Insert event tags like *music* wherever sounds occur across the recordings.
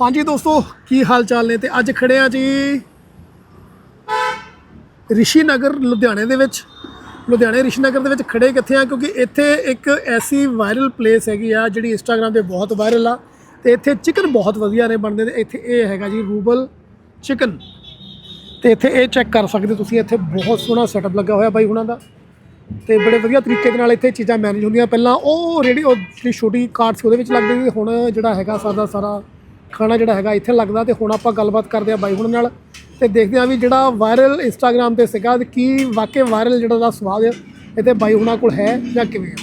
ਹਾਂਜੀ ਦੋਸਤੋ, ਕੀ ਹਾਲ ਚਾਲ ਨੇ ਤੇ ਅੱਜ ਖੜੇ ਆ ਜੀ ਰਿਸ਼ੀ ਨਗਰ ਲੁਧਿਆਣੇ ਦੇ ਵਿੱਚ। ਲੁਧਿਆਣੇ ਰਿਸ਼ੀ ਨਗਰ ਦੇ ਵਿੱਚ ਖੜੇ ਕਿੱਥੇ ਆ? ਕਿਉਂਕਿ ਇੱਥੇ ਇੱਕ ਐਸੀ ਵਾਇਰਲ ਪਲੇਸ ਹੈਗੀ ਆ, ਜਿਹੜੀ ਇੰਸਟਾਗ੍ਰam ਤੇ ਬਹੁਤ ਵਾਇਰਲ ਆ ਤੇ ਇੱਥੇ ਚਿਕਨ ਬਹੁਤ ਵਧੀਆ ਨੇ ਬਣਦੇ ਨੇ। ਇੱਥੇ ਇਹ ਹੈਗਾ ਜੀ ਰੂਬਲ ਚਿਕਨ ਤੇ ਇੱਥੇ ਇਹ ਚੈੱਕ ਕਰ ਸਕਦੇ ਤੁਸੀਂ, ਇੱਥੇ ਬਹੁਤ ਸੋਹਣਾ ਸੈਟਅਪ ਲੱਗਾ ਹੋਇਆ ਬਾਈ ਹੁਣਾਂ ਦਾ। ਤੇ ਬੜੇ ਵਧੀਆ ਤਰੀਕੇ ਦੇ ਨਾਲ ਇੱਥੇ ਚੀਜ਼ਾਂ ਮੈਨੇਜ ਹੁੰਦੀਆਂ। ਪਹਿਲਾਂ ਉਹ ਰੇਡੀ ਉਹ ਜਿਹੜੀ ਛੋਟੀ ਕਾਰਟ ਸੀ, ਉਹਦੇ ਵਿੱਚ ਲੱਗਦੀ ਸੀ। ਹੁਣ ਜਿਹੜਾ ਹੈਗਾ ਸਾਦਾ ਸਾਰਾ ਖਾਣਾ ਜਿਹੜਾ ਹੈਗਾ ਇੱਥੇ ਲੱਗਦਾ ਤੇ ਹੁਣ ਆਪਾਂ ਗੱਲਬਾਤ ਕਰਦੇ ਆ ਬਾਈ ਹੁਣ ਨਾਲ। ਤੇ ਦੇਖਦੇ ਆ ਵੀ ਜਿਹੜਾ ਵਾਇਰਲ ਇੰਸਟਾਗ੍ਰam ਤੇ ਸੀਗਾ ਕੀ ਵਾਕਈ ਵਾਇਰਲ ਜਿਹੜਾ ਦਾ ਸਵਾਦ ਇੱਥੇ ਬਾਈ ਹੁਣਾਂ ਕੋਲ ਹੈ ਜਾਂ ਕਿਵੇਂ ਹੈ?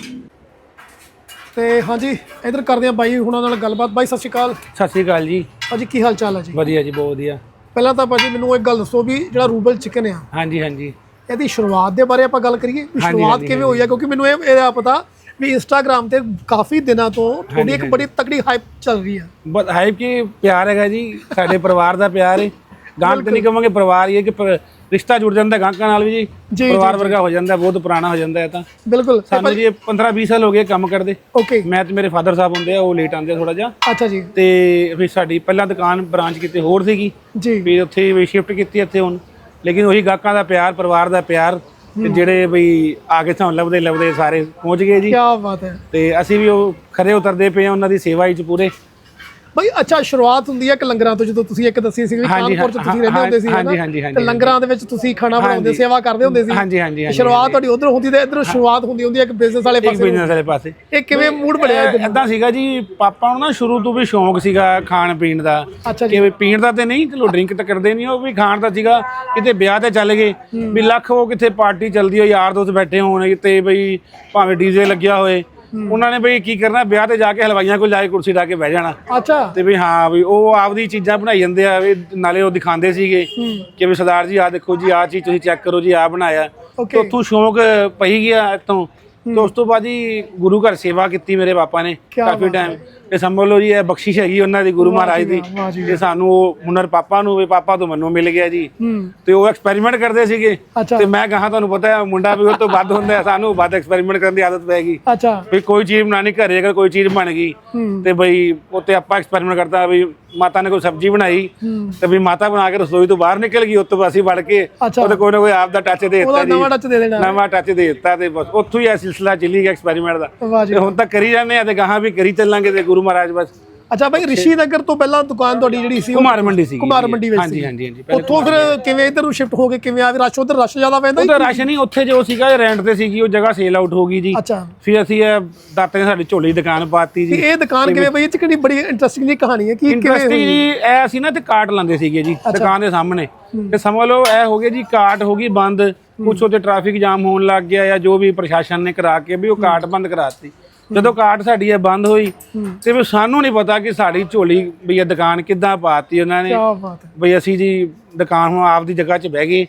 ਤੇ ਹਾਂਜੀ ਇਧਰ ਕਰਦੇ ਆ ਬਾਈ ਹੁਣਾਂ ਨਾਲ ਗੱਲਬਾਤ। ਬਾਈ ਸਤਿ ਸ਼੍ਰੀ ਅਕਾਲ। ਸਤਿ ਸ਼੍ਰੀ ਅਕਾਲ ਜੀ। ਭਾਜੀ ਕੀ ਹਾਲ ਚਾਲ ਹੈ ਜੀ? ਵਧੀਆ ਜੀ ਬਹੁਤ ਵਧੀਆ। ਪਹਿਲਾਂ ਤਾਂ ਭਾਜੀ ਮੈਨੂੰ ਇੱਕ ਗੱਲ ਦੱਸੋ ਵੀ ਜਿਹੜਾ ਰੂਬਲ ਚਿਕਨ ਆ ਹਾਂਜੀ ਹਾਂਜੀ। ਇਹਦੀ ਸ਼ੁਰੂਆਤ ਦੇ ਬਾਰੇ ਆਪਾਂ ਗੱਲ ਕਰੀਏ ਸ਼ੁਰੂਆਤ ਕਿਵੇਂ ਹੋਈ ਹੈ ਕਿਉਂਕਿ ਮੈਨੂੰ ਇਹ ਇਹਦਾ ਪਤਾ ਵੀ ਇੰਸਟਾਗ੍ਰam ਤੇ ਕਾਫੀ ਦਿਨਾਂ ਤੋਂ ਤੁਹਾਡੀ ਇੱਕ ਬੜੀ ਤਕੜੀ ਹਾਈਪ ਚੱਲ ਰਹੀ ਹੈ। ਬਸ ਹਾਈਪ ਕੀ ਪਿਆਰ ਹੈਗਾ ਜੀ ਸਾਡੇ ਪਰਿਵਾਰ ਦਾ ਪਿਆਰ ਹੈ। ਗਾਂਕ ਤੇ ਨਹੀਂ ਕਹਾਂਗੇ ਪਰਿਵਾਰ ਹੀ ਹੈ ਕਿ ਰਿਸ਼ਤਾ ਜੁੜ ਜਾਂਦਾ ਗਾਂਕਾਂ ਨਾਲ ਵੀ ਜੀ ਪਰਿਵਾਰ ਵਰਗਾ ਹੋ ਜਾਂਦਾ ਬਹੁਤ ਪੁਰਾਣਾ ਹੋ ਜਾਂਦਾ ਹੈ ਤਾਂ। ਬਿਲਕੁਲ। ਸਾਨੂੰ ਜੀ 15 20 ਸਾਲ ਹੋ ਗਏ ਕੰਮ ਕਰਦੇ। ਓਕੇ ਮੈਂ ਤੇ ਮੇਰੇ ਫਾਦਰ ਸਾਹਿਬ ਹੁੰਦੇ ਆ ਉਹ ਲੇਟ ਆਉਂਦੇ ਥੋੜਾ ਜਿਹਾ। ਅੱਛਾ ਜੀ। ਤੇ ਫਿਰ ਸਾਡੀ ਪਹਿਲਾਂ ਦੁਕਾਨ ਬ੍ਰਾਂਚ ਕਿਤੇ ਹੋਰ ਸੀਗੀ। ਜੀ। ਵੀ ਉੱਥੇ ਵੀ ਸ਼ਿਫਟ ਕੀਤੀ ਇੱਥੇ ਹੁਣ। ਲੇਕਿਨ ਉਹੀ ਗਾਹਕਾਂ ਦਾ ਪਿਆਰ ਪਰਿਵਾਰ ਦਾ ਪਿਆਰ ਤੇ ਜਿਹੜੇ ਬਈ ਆ ਕੇ ਸਾਨੂੰ ਲੱਭਦੇ ਲੱਭਦੇ ਸਾਰੇ ਪਹੁੰਚ ਗਏ ਜੀ। ਕੀ ਬਾਤ ਹੈ। ਤੇ ਅਸੀਂ ਵੀ ਉਹ ਖਰੇ ਉਤਰਦੇ ਪਏ ਆ ਉਹਨਾਂ ਦੀ ਸੇਵਾ ਵਿੱਚ ਪੂਰੇ। ਬਈ ਅੱਛਾ ਸ਼ੁਰੂਆਤ ਹੁੰਦੀ ਹੈ ਕਿ ਲੰਗਰਾਂ ਤੋਂ ਜਦੋਂ ਤੁਸੀਂ ਇੱਕ ਦੱਸੀ ਸੀ ਹਾਂਜੀ, ਕਾਨਪੁਰ ਚ ਤੁਸੀਂ ਰਹਿੰਦੇ ਹੁੰਦੇ ਸੀ ਹਾਂਜੀ, ਤੇ ਲੰਗਰਾਂ ਦੇ ਵਿੱਚ ਤੁਸੀਂ ਖਾਣਾ ਬਣਾਉਂਦੇ ਸੇਵਾ ਕਰਦੇ ਹੁੰਦੇ ਸੀ। ਹਾਂਜੀ ਹਾਂਜੀ ਤੇ ਹਾਂਜੀ ਸ਼ੁਰੂਆਤ ਤੁਹਾਡੀ ਉਧਰ ਹੁੰਦੀ ਤੇ ਇਧਰ ਸ਼ੁਰੂਆਤ ਹੁੰਦੀ ਹੁੰਦੀ ਹੈ ਇੱਕ ਬਿਜ਼ਨਸ ਵਾਲੇ ਪਾਸੇ? ਬਿਜ਼ਨਸ ਵਾਲੇ ਪਾਸੇ। ਇਹ ਕਿਵੇਂ ਮੂਡ ਬਣਿਆ? ਇਦਾਂ ਸੀਗਾ ਜੀ ਪਾਪਾ ਨੂੰ ਨਾ ਸ਼ੁਰੂ ਤੋਂ ਵੀ ਸ਼ੌਂਕ ਸੀਗਾ ਖਾਣ ਪੀਣ ਦਾ। ਕਿ ਵੀ ਪੀਣ ਦਾ ਤੇ ਨਹੀਂ ਚਲੋ ਡਰਿੰਕ ਤਾਂ ਕਰਦੇ ਨਹੀਂ ਉਹ ਵੀ ਖਾਣ ਦਾ ਸੀਗਾ। ਕਿਤੇ ਵਿਆਹ ਤੇ ਚੱਲ ਗਏ ਵੀ ਲੱਖ ਉਹ ਕਿਤੇ ਪਾਰਟੀ ਚੱਲਦੀ ਹੋ ਯਾਰ ਦੋਸਤ ਬੈਠੇ ਹੋਣ ਕਿਤੇ ਬਈ ਭਾਵੇਂ ਡੀਜੇ ਲੱਗਿਆ ਹੋਏ। ਉਹਨਾਂ ਨੇ ਬਈ ਕੀ ਕਰਨਾ ਵਿਆਹ ਤੇ ਜਾ ਕੇ ਹਲਵਾਈਆਂ ਕੋਲ ਜਾ ਕੇ ਕੁਰਸੀ ਢਾ ਕੇ ਬਹਿ ਜਾਣਾ। ਅੱਛਾ। ਤੇ ਵੀ ਹਾਂ ਵੀ ਉਹ ਆਪਦੀ ਚੀਜ਼ਾਂ ਬਣਾਈ ਜਾਂਦੇ ਆ ਵੀ ਨਾਲੇ ਉਹ ਦਿਖਾਉਂਦੇ ਸੀਗੇ ਕਿ ਵੀ ਸਰਦਾਰ ਜੀ ਆ ਦੇਖੋ ਜੀ ਆ ਚੀਜ਼ ਤੁਸੀਂ ਚੈੱਕ ਕਰੋ ਜੀ ਆ ਬਣਾਇਆ। ਤੇ ਉੱਥੋਂ ਸ਼ੌਂਕ ਪਈ ਗਿਆ ਇੱਥੋਂ। ਤੇ ਉਸ ਤੋਂ ਬਾਅਦ ਜੀ ਗੁਰੂ ਘਰ ਸੇਵਾ ਕੀਤੀ ਮੇਰੇ ਪਾਪਾ ਨੇ। ਕਾਫੀ ਟਾਈਮ ਤੇ ਸਮਝ ਲਓ ਜੀ ਇਹ ਬਖਸ਼ਿਸ਼ ਹੈਗੀ ਉਹਨਾਂ ਦੀ ਗੁਰੂ ਮਹਾਰਾਜ ਦੀ। ਤੇ ਸਾਨੂੰ ਉਹ ਹੁਨਰ ਪਾਪਾ ਨੂੰ ਵੀ ਪਾਪਾ ਤੋਂ ਮੈਨੂੰ ਮਿਲ ਗਿਆ ਜੀ। ਹੂੰ। ਤੇ ਉਹ ਐਕਸਪੈਰੀਮੈਂਟ ਕਰਦੇ ਸੀਗੇ। ਤੇ ਮੈਂ ਕਹਾ ਤੁਹਾਨੂੰ ਪਤਾ ਹੈ ਮੁੰਡਾ ਵੀ ਉਹ ਤੋਂ ਵੱਧ ਹੁੰਦਾ ਹੈ ਸਾਨੂੰ ਵੱਧ ਐਕਸਪੈਰੀਮੈਂਟ ਕਰਨ ਦੀ ਆਦਤ ਪੈ ਗਈ। ਅੱਛਾ। ਵੀ ਕੋਈ ਚੀਜ਼ ਬਣਾਣੀ ਘਰੇ ਅਗਰ ਕੋਈ ਚੀਜ਼ ਬਣ ਗਈ ਹੂੰ। ਤੇ ਬਈ ਉੱਤੇ ਆਪਾਂ ਐਕਸਪੈਰੀਮੈਂਟ ਕਰਦਾ ਵੀ ਮਾਤਾ ਨੇ ਕੋਈ ਸਬਜ਼ੀ ਬਣਾਈ ਤੇ ਵੀ ਮਾਤਾ ਬਣਾ ਕੇ ਰਸੋਈ ਤੋਂ ਬਾਹਰ ਨਿਕਲ ਗਈ ਉੱਤੋਂ ਅਸੀਂ ਵੜ ਕੇ। ਉਹਦੇ ਕੋਈ ਨਾ ਕੋਈ ਆਪ ਦਾ ਟੱਚ ਦੇ ਦਿੱਤਾ ਜੀ। ਨਵਾਂ ਟੱਚ ਦੇ ਦੇਣਾ। ਨਵਾਂ ਟੱਚ ਦੇ ਦਿੱਤਾ ਤੇ ਬਸ ਉੱਥੋਂ ਹੀ ਇਹ ਸਿਲਸਿਲਾ ਚੱਲੀ ਗਿਆ ਐਕਸਪੈਰੀਮੈਂਟ ਦਾ। ਤੇ ਹੁਣ ਤੱਕ ਕਰੀ ਜਾਂਦੇ ਆ ਤੇ ਗਾਹਾਂ ਵੀ ਕਰੀ ਚੱਲਾਂਗੇ ਤੇ ਗੁਰੂ ਮਹਾਰਾਜ ਬਸ ਅੱਛਾ ਭਾਈ ਰਿਸ਼ੀ ਨਗਰ ਤੋਂ ਪਹਿਲਾਂ ਦੁਕਾਨ ਤੁਹਾਡੀ ਜਿਹੜੀ ਸੀ ਕੁਮਾਰ ਮੰਡੀ ਸੀ ਕੁਮਾਰ ਮੰਡੀ ਵਿੱਚ ਹਾਂਜੀ। ਹਾਂਜੀ ਹਾਂਜੀ ਉੱਥੋਂ ਫਿਰ ਕਿਵੇਂ ਇੱਧਰ ਨੂੰ ਸ਼ਿਫਟ ਹੋ ਗਏ ਕਿਵੇਂ ਆ ਰਸ਼ ਉਧਰ ਰਸ਼ ਜ਼ਿਆਦਾ ਪੈਂਦਾ ਉਹਦਾ ਰਾਸ਼ਨ ਹੀ ਉੱਥੇ ਜੋ ਸੀਗਾ ਰੈਂਟ ਤੇ ਸੀਗੀ ਉਹ ਜਗ੍ਹਾ ਸੇਲ ਆਊਟ ਹੋ ਗਈ ਜੀ। ਅੱਛਾ। ਫਿਰ ਅਸੀਂ ਇਹ ਦਾਤੇ ਨੇ ਸਾਡੀ ਝੋਲੀ ਦੁਕਾਨ ਪਾਤੀ ਜੀ। ਇਹ ਦੁਕਾਨ ਕਿਵੇਂ ਬਈ? ਇਹ ਚ ਕਿਹੜੀ ਬੜੀ ਇੰਟਰਸਟਿੰਗ ਜੀ ਕਹਾਣੀ ਹੈ ਕਿ ਕਿਵੇਂ ਇੰਟਰਸਟਿੰਗ ਜੀ ਇਹ ਅਸੀਂ ਨਾ ਤੇ ਕਾਰਟ ਲਾਉਂਦੇ ਸੀਗੇ ਜੀ ਦੁਕਾਨ ਦੇ ਸਾਹਮਣੇ। ਤੇ ਸਮਝ ਲਓ ਇਹ ਹੋ ਗਿਆ ਜੀ ਕਾਰਟ ਹੋ ਗਈ ਬੰਦ। ਕੁਛ ਉਹਦੇ ਟ੍ਰੈਫਿਕ ਜਾਮ ਹੋਣ ਲੱਗ ਗਿਆ ਜਾਂ ਜੋ ਵੀ ਪ੍ਰਸ਼ਾਸਨ ਨੇ ਕਰਾ ਕੇ ਵੀ ਉਹ ਕਾਰਟ ਬੰਦ ਕਰਾਤੀ। ਜਦੋਂ ਕਾਰਟ ਸਾਡੀ ਇਹ ਬੰਦ ਹੋਈ ਤੇ ਵੀ ਸਾਨੂੰ ਨਹੀਂ ਪਤਾ ਕਿ ਸਾਡੀ ਝੋਲੀ ਵੀ ਇਹ ਦੁਕਾਨ ਕਿੱਦਾਂ ਪਾਤੀ ਉਹਨਾਂ ਨੇ। ਬਈ ਅਸੀਂ ਜੀ ਦੁਕਾਨ ਹੁਣ ਆਪਦੀ ਜਗ੍ਹਾ 'ਚ ਬਹਿ ਗਏ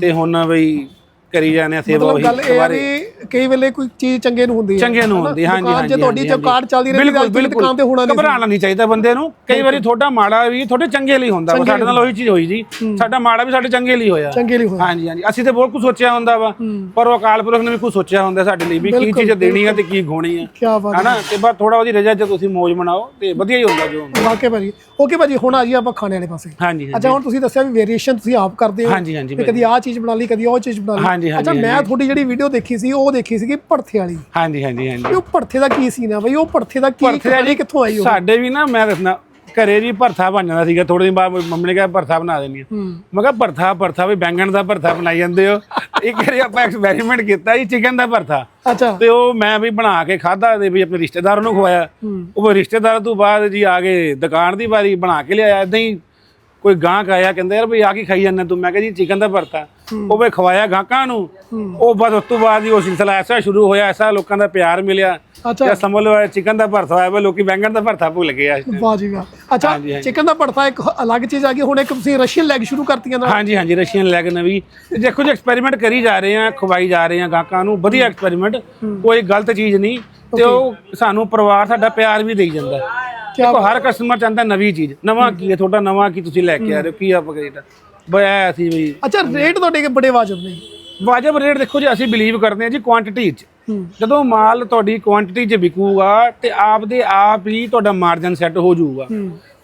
ਤੇ ਹੁਣ ਬਈ ਕਰੀ ਜਾਂਦੇ ਆ ਸੇਵਾ ਉਹੀ ਗੱਲ ਇਹ ਕਈ ਵੇਲੇ ਕੋਈ ਚੀਜ਼ ਚੰਗੇ ਨੂੰ ਹੁੰਦੀ ਹੈ। ਚੰਗੇ ਨੂੰ? ਹੁੰਦੀ ਹਾਂਜੀ ਹਾਂਜੀ ਜੇ ਤੁਹਾਡੀ ਕਾਰਡ ਚੱਲਦੀ ਬਿਲਕੁਲ ਤਾਂ ਬਿਲਕੁਲ। ਦੁਕਾਨ ਤੇ ਹੋਣਾ ਨਹੀਂ। ਘਬਰਾਉਣਾ ਨਹੀਂ ਚਾਹੀਦਾ ਬੰਦੇ ਨੂੰ। ਕਈ ਵਾਰੀ ਤੁਹਾਡਾ ਮਾੜਾ ਵੀ ਤੁਹਾਡੇ ਚੰਗੇ ਲਈ ਹੁੰਦਾ ਸਾਡੇ ਨਾਲ ਉਹੀ ਚੀਜ਼ ਹੋਈ ਜੀ। ਸਾਡਾ ਮਾੜਾ ਵੀ ਸਾਡੇ ਚੰਗੇ ਲਈ ਹੋਇਆ। ਚੰਗੇ ਲਈ ਹੋਇਆ। ਹਾਂਜੀ ਹਾਂਜੀ। ਅਸੀਂ ਤੇ ਬਹੁਤ ਕੁਝ ਸੋਚਿਆ ਹੁੰਦਾ ਵਾ ਪਰ ਉਹ ਅਕਾਲ ਪੁਰਖ ਨੇ ਵੀ ਕੁਝ ਸੋਚਿਆ ਹੁੰਦਾ ਸਾਡੇ ਲਈ ਵੀ ਕੀ ਚੀਜ਼ ਦੇਣੀ ਆ ਤੇ ਕੀ ਖੋਣੀ ਆ। ਬਾਤ ਹਨਾ? ਤੇ ਬਸ ਥੋੜਾ ਉਹਦੀ ਰਜਾ ਚ ਤੁਸੀਂ ਮौज ਮਨਾਓ ਤੇ ਵਧੀਆ ਹੀ ਹੁੰਦਾ ਜੋ ਹੁੰਦਾ। ਵਾਕੇ ਭਾਜੀ। ਓਕੇ ਭਾਜੀ ਹੁਣ ਆ ਜੀ ਆਪਾਂ ਖਾਣੇ ਵਾਲੇ ਪਾਸੇ। ਹਾਂਜੀ ਅੱਛਾ ਹੁਣ ਤੁਸੀਂ ਦੱਸਿਆ ਵੀ ਵੇਰੀਏਸ਼ਨ ਤੁਸੀਂ ਆਪ ਕਰਦੇ ਹੋ ਹਾਂਜੀ ਹਾਂਜੀ ਕਦੀ ਆਹ ਚੀਜ਼ ਬਣਾ ਲਈ ਕਦੀ ਉਹ ਚੀਜ਼ ਬਣਾ ਲਈ। ਅੱਛਾ ਮੈਂ ਤੁਹਾਡੀ ਜਿਹੜੀ ਵੀਡੀਓ ਦੇਖੀ ਸੀ ਉਹ ਦੇਖੀ ਸੀਗੀ ਭੜਥੇ ਵਾਲੀ। ਹਾਂਜੀ ਹਾਂਜੀ ਹਾਂਜੀ। ਉਹ ਭੜਥੇ ਦਾ ਕੀ ਸੀਨ ਆ ਬਈ? ਉਹ ਭੜਥੇ ਦਾ ਕੀ ਕਹਾਣੀ ਕਿੱਥੋਂ ਆਈ ਉਹ? ਸਾਡੇ ਵੀ ਨਾ ਮੈਂ ਦੱਸਣਾ ਘਰੇ ਜੀ ਭਰਥਾ ਬਣ ਜਾਂਦਾ ਸੀਗਾ ਥੋੜੇ ਦਿਨ ਬਾਅਦ ਮੰਮੀ ਨੇ ਕਿਹਾ ਭਰਥਾ ਬਣਾ ਦੇਣੀ ਆ। ਮੈਂ ਕਿਹਾ ਭਰਥਾ ਭਰਥਾ ਵੀ ਬੈਂਗਣ ਦਾ ਭਰਥਾ ਬਣਾਈ ਜਾਂਦੇ ਹੋ। ਇੱਕ ਵਾਰੀ ਆਪਾਂ ਐਕਸਪੈਰੀਮੈਂਟ ਕੀਤਾ ਜੀ ਚਿਕਨ ਦਾ ਭਰਥਾ। ਅੱਛਾ। ਤੇ ਉਹ ਮੈਂ ਵੀ ਬਣਾ ਕੇ ਖਾਦਾ ਤੇ ਵੀ ਆਪਣੇ ਰਿਸ਼ਤੇਦਾਰਾਂ ਨੂੰ ਖਵਾਇਆ। ਉਹ ਰਿਸ਼ਤੇਦਾਰਾਂ ਤੋਂ ਬਾਅਦ ਜੀ ਆ ਗਏ ਦੁਕਾਨ ਦੀ ਵਾਰੀ ਬਣਾ ਕੇ ਲਿਆਇਆ ਇਦਾਂ ਹੀ ਕੋਈ ਗਾਹਕ ਆਇਆ ਕਹਿੰਦਾ ਯਾਰ ਵੀ ਆ ਕੀ ਖਾਈ ਜਾਂਦਾ ਤੂੰ? ਮੈਂ ਕਿਹਾ ਜੀ ਚਿਕਨ ਦਾ ਭਰਤਾ ਉਹ ਵੀ ਖਵਾਇਆ ਗਾਹਕਾਂ ਨੂੰ। ਉਹ ਬਸ ਉਸ ਤੋਂ ਬਾਅਦ ਹੀ ਉਹ ਸਿਲਸਿਲਾ ਐਸਾ ਸ਼ੁਰੂ ਹੋਇਆ ਐਸਾ ਲੋਕਾਂ ਦਾ ਪਿਆਰ ਮਿਲਿਆ। ਅੱਛਾ। ਸਮਝ ਲਓ ਚਿਕਨ ਦਾ ਭਰਤਾ ਹੋਇਆ ਵਾ ਲੋਕੀ ਬੈਂਗਣ ਦਾ ਭਰਤਾ ਭੁੱਲ ਗਏ ਆ। ਵਾਹ ਜੀ ਵਾਹ। ਅੱਛਾ ਚਿਕਨ ਦਾ ਭੜਥਾ ਇੱਕ ਅਲੱਗ ਚੀਜ਼ ਆ ਗਈ ਹੁਣ ਇੱਕ ਤੁਸੀਂ ਰਸ਼ੀਅਨ ਲੈਗ ਸ਼ੁਰੂ ਕਰਤੀਆਂ ਨਾ ਹਾਂਜੀ ਹਾਂਜੀ ਰਸ਼ੀਅਨ ਲੈਗ ਨਵੀਂ। ਦੇਖੋ ਜੀ ਐਕਸਪੈਰੀਮੈਂਟ ਕਰੀ ਜਾ ਰਹੇ ਆ ਖਵਾਈ ਜਾ ਰਹੇ ਆ ਗਾਹਕਾਂ ਨੂੰ। ਵਧੀਆ ਐਕਸਪੈਰੀਮੈਂਟ ਕੋਈ ਗਲਤ ਚੀਜ਼ ਨਹੀਂ। ਤੇ ਉਹ ਸਾਨੂੰ ਪਰਿਵਾਰ ਸਾਡਾ ਪਿਆਰ ਵੀ ਦੇਈ ਜਾਂਦਾ। ਦੇਖੋ ਹਰ ਕਸਟਮਰ ਚਾਹੁੰਦਾ ਨਵੀਂ ਚੀਜ਼। ਨਵਾਂ ਕੀ ਹੈ ਤੁਹਾਡਾ ਨਵਾਂ ਕੀ ਤੁਸੀਂ ਲੈ ਕੇ ਆ ਰਹੇ ਹੋ ਕੀ ਆਪਾਂ ਰੇਟ ਬਈ ਅਸੀਂ ਵੀ ਅੱਛਾ ਰੇਟ ਤੁਹਾਡੇ ਕੇ ਬੜੇ ਵਾਜਬ ਨੇ? ਵਾਜਬ ਰੇਟ ਦੇਖੋ ਜੀ ਅਸੀਂ ਬਿਲੀਵ ਕਰਦੇ ਹਾਂ ਜੀ ਕੁਆਂਟੀਟੀ 'ਚ। ਜਦੋਂ ਮਾਲ ਤੁਹਾਡੀ ਕੁਆਂਟੀਟੀ 'ਚ ਵਿਕੂਗਾ ਤੇ ਆਪਦੇ ਆਪ ਹੀ ਤੁਹਾਡਾ ਮਾਰਜਨ ਸੈੱਟ ਹੋ ਜਾਊਗਾ।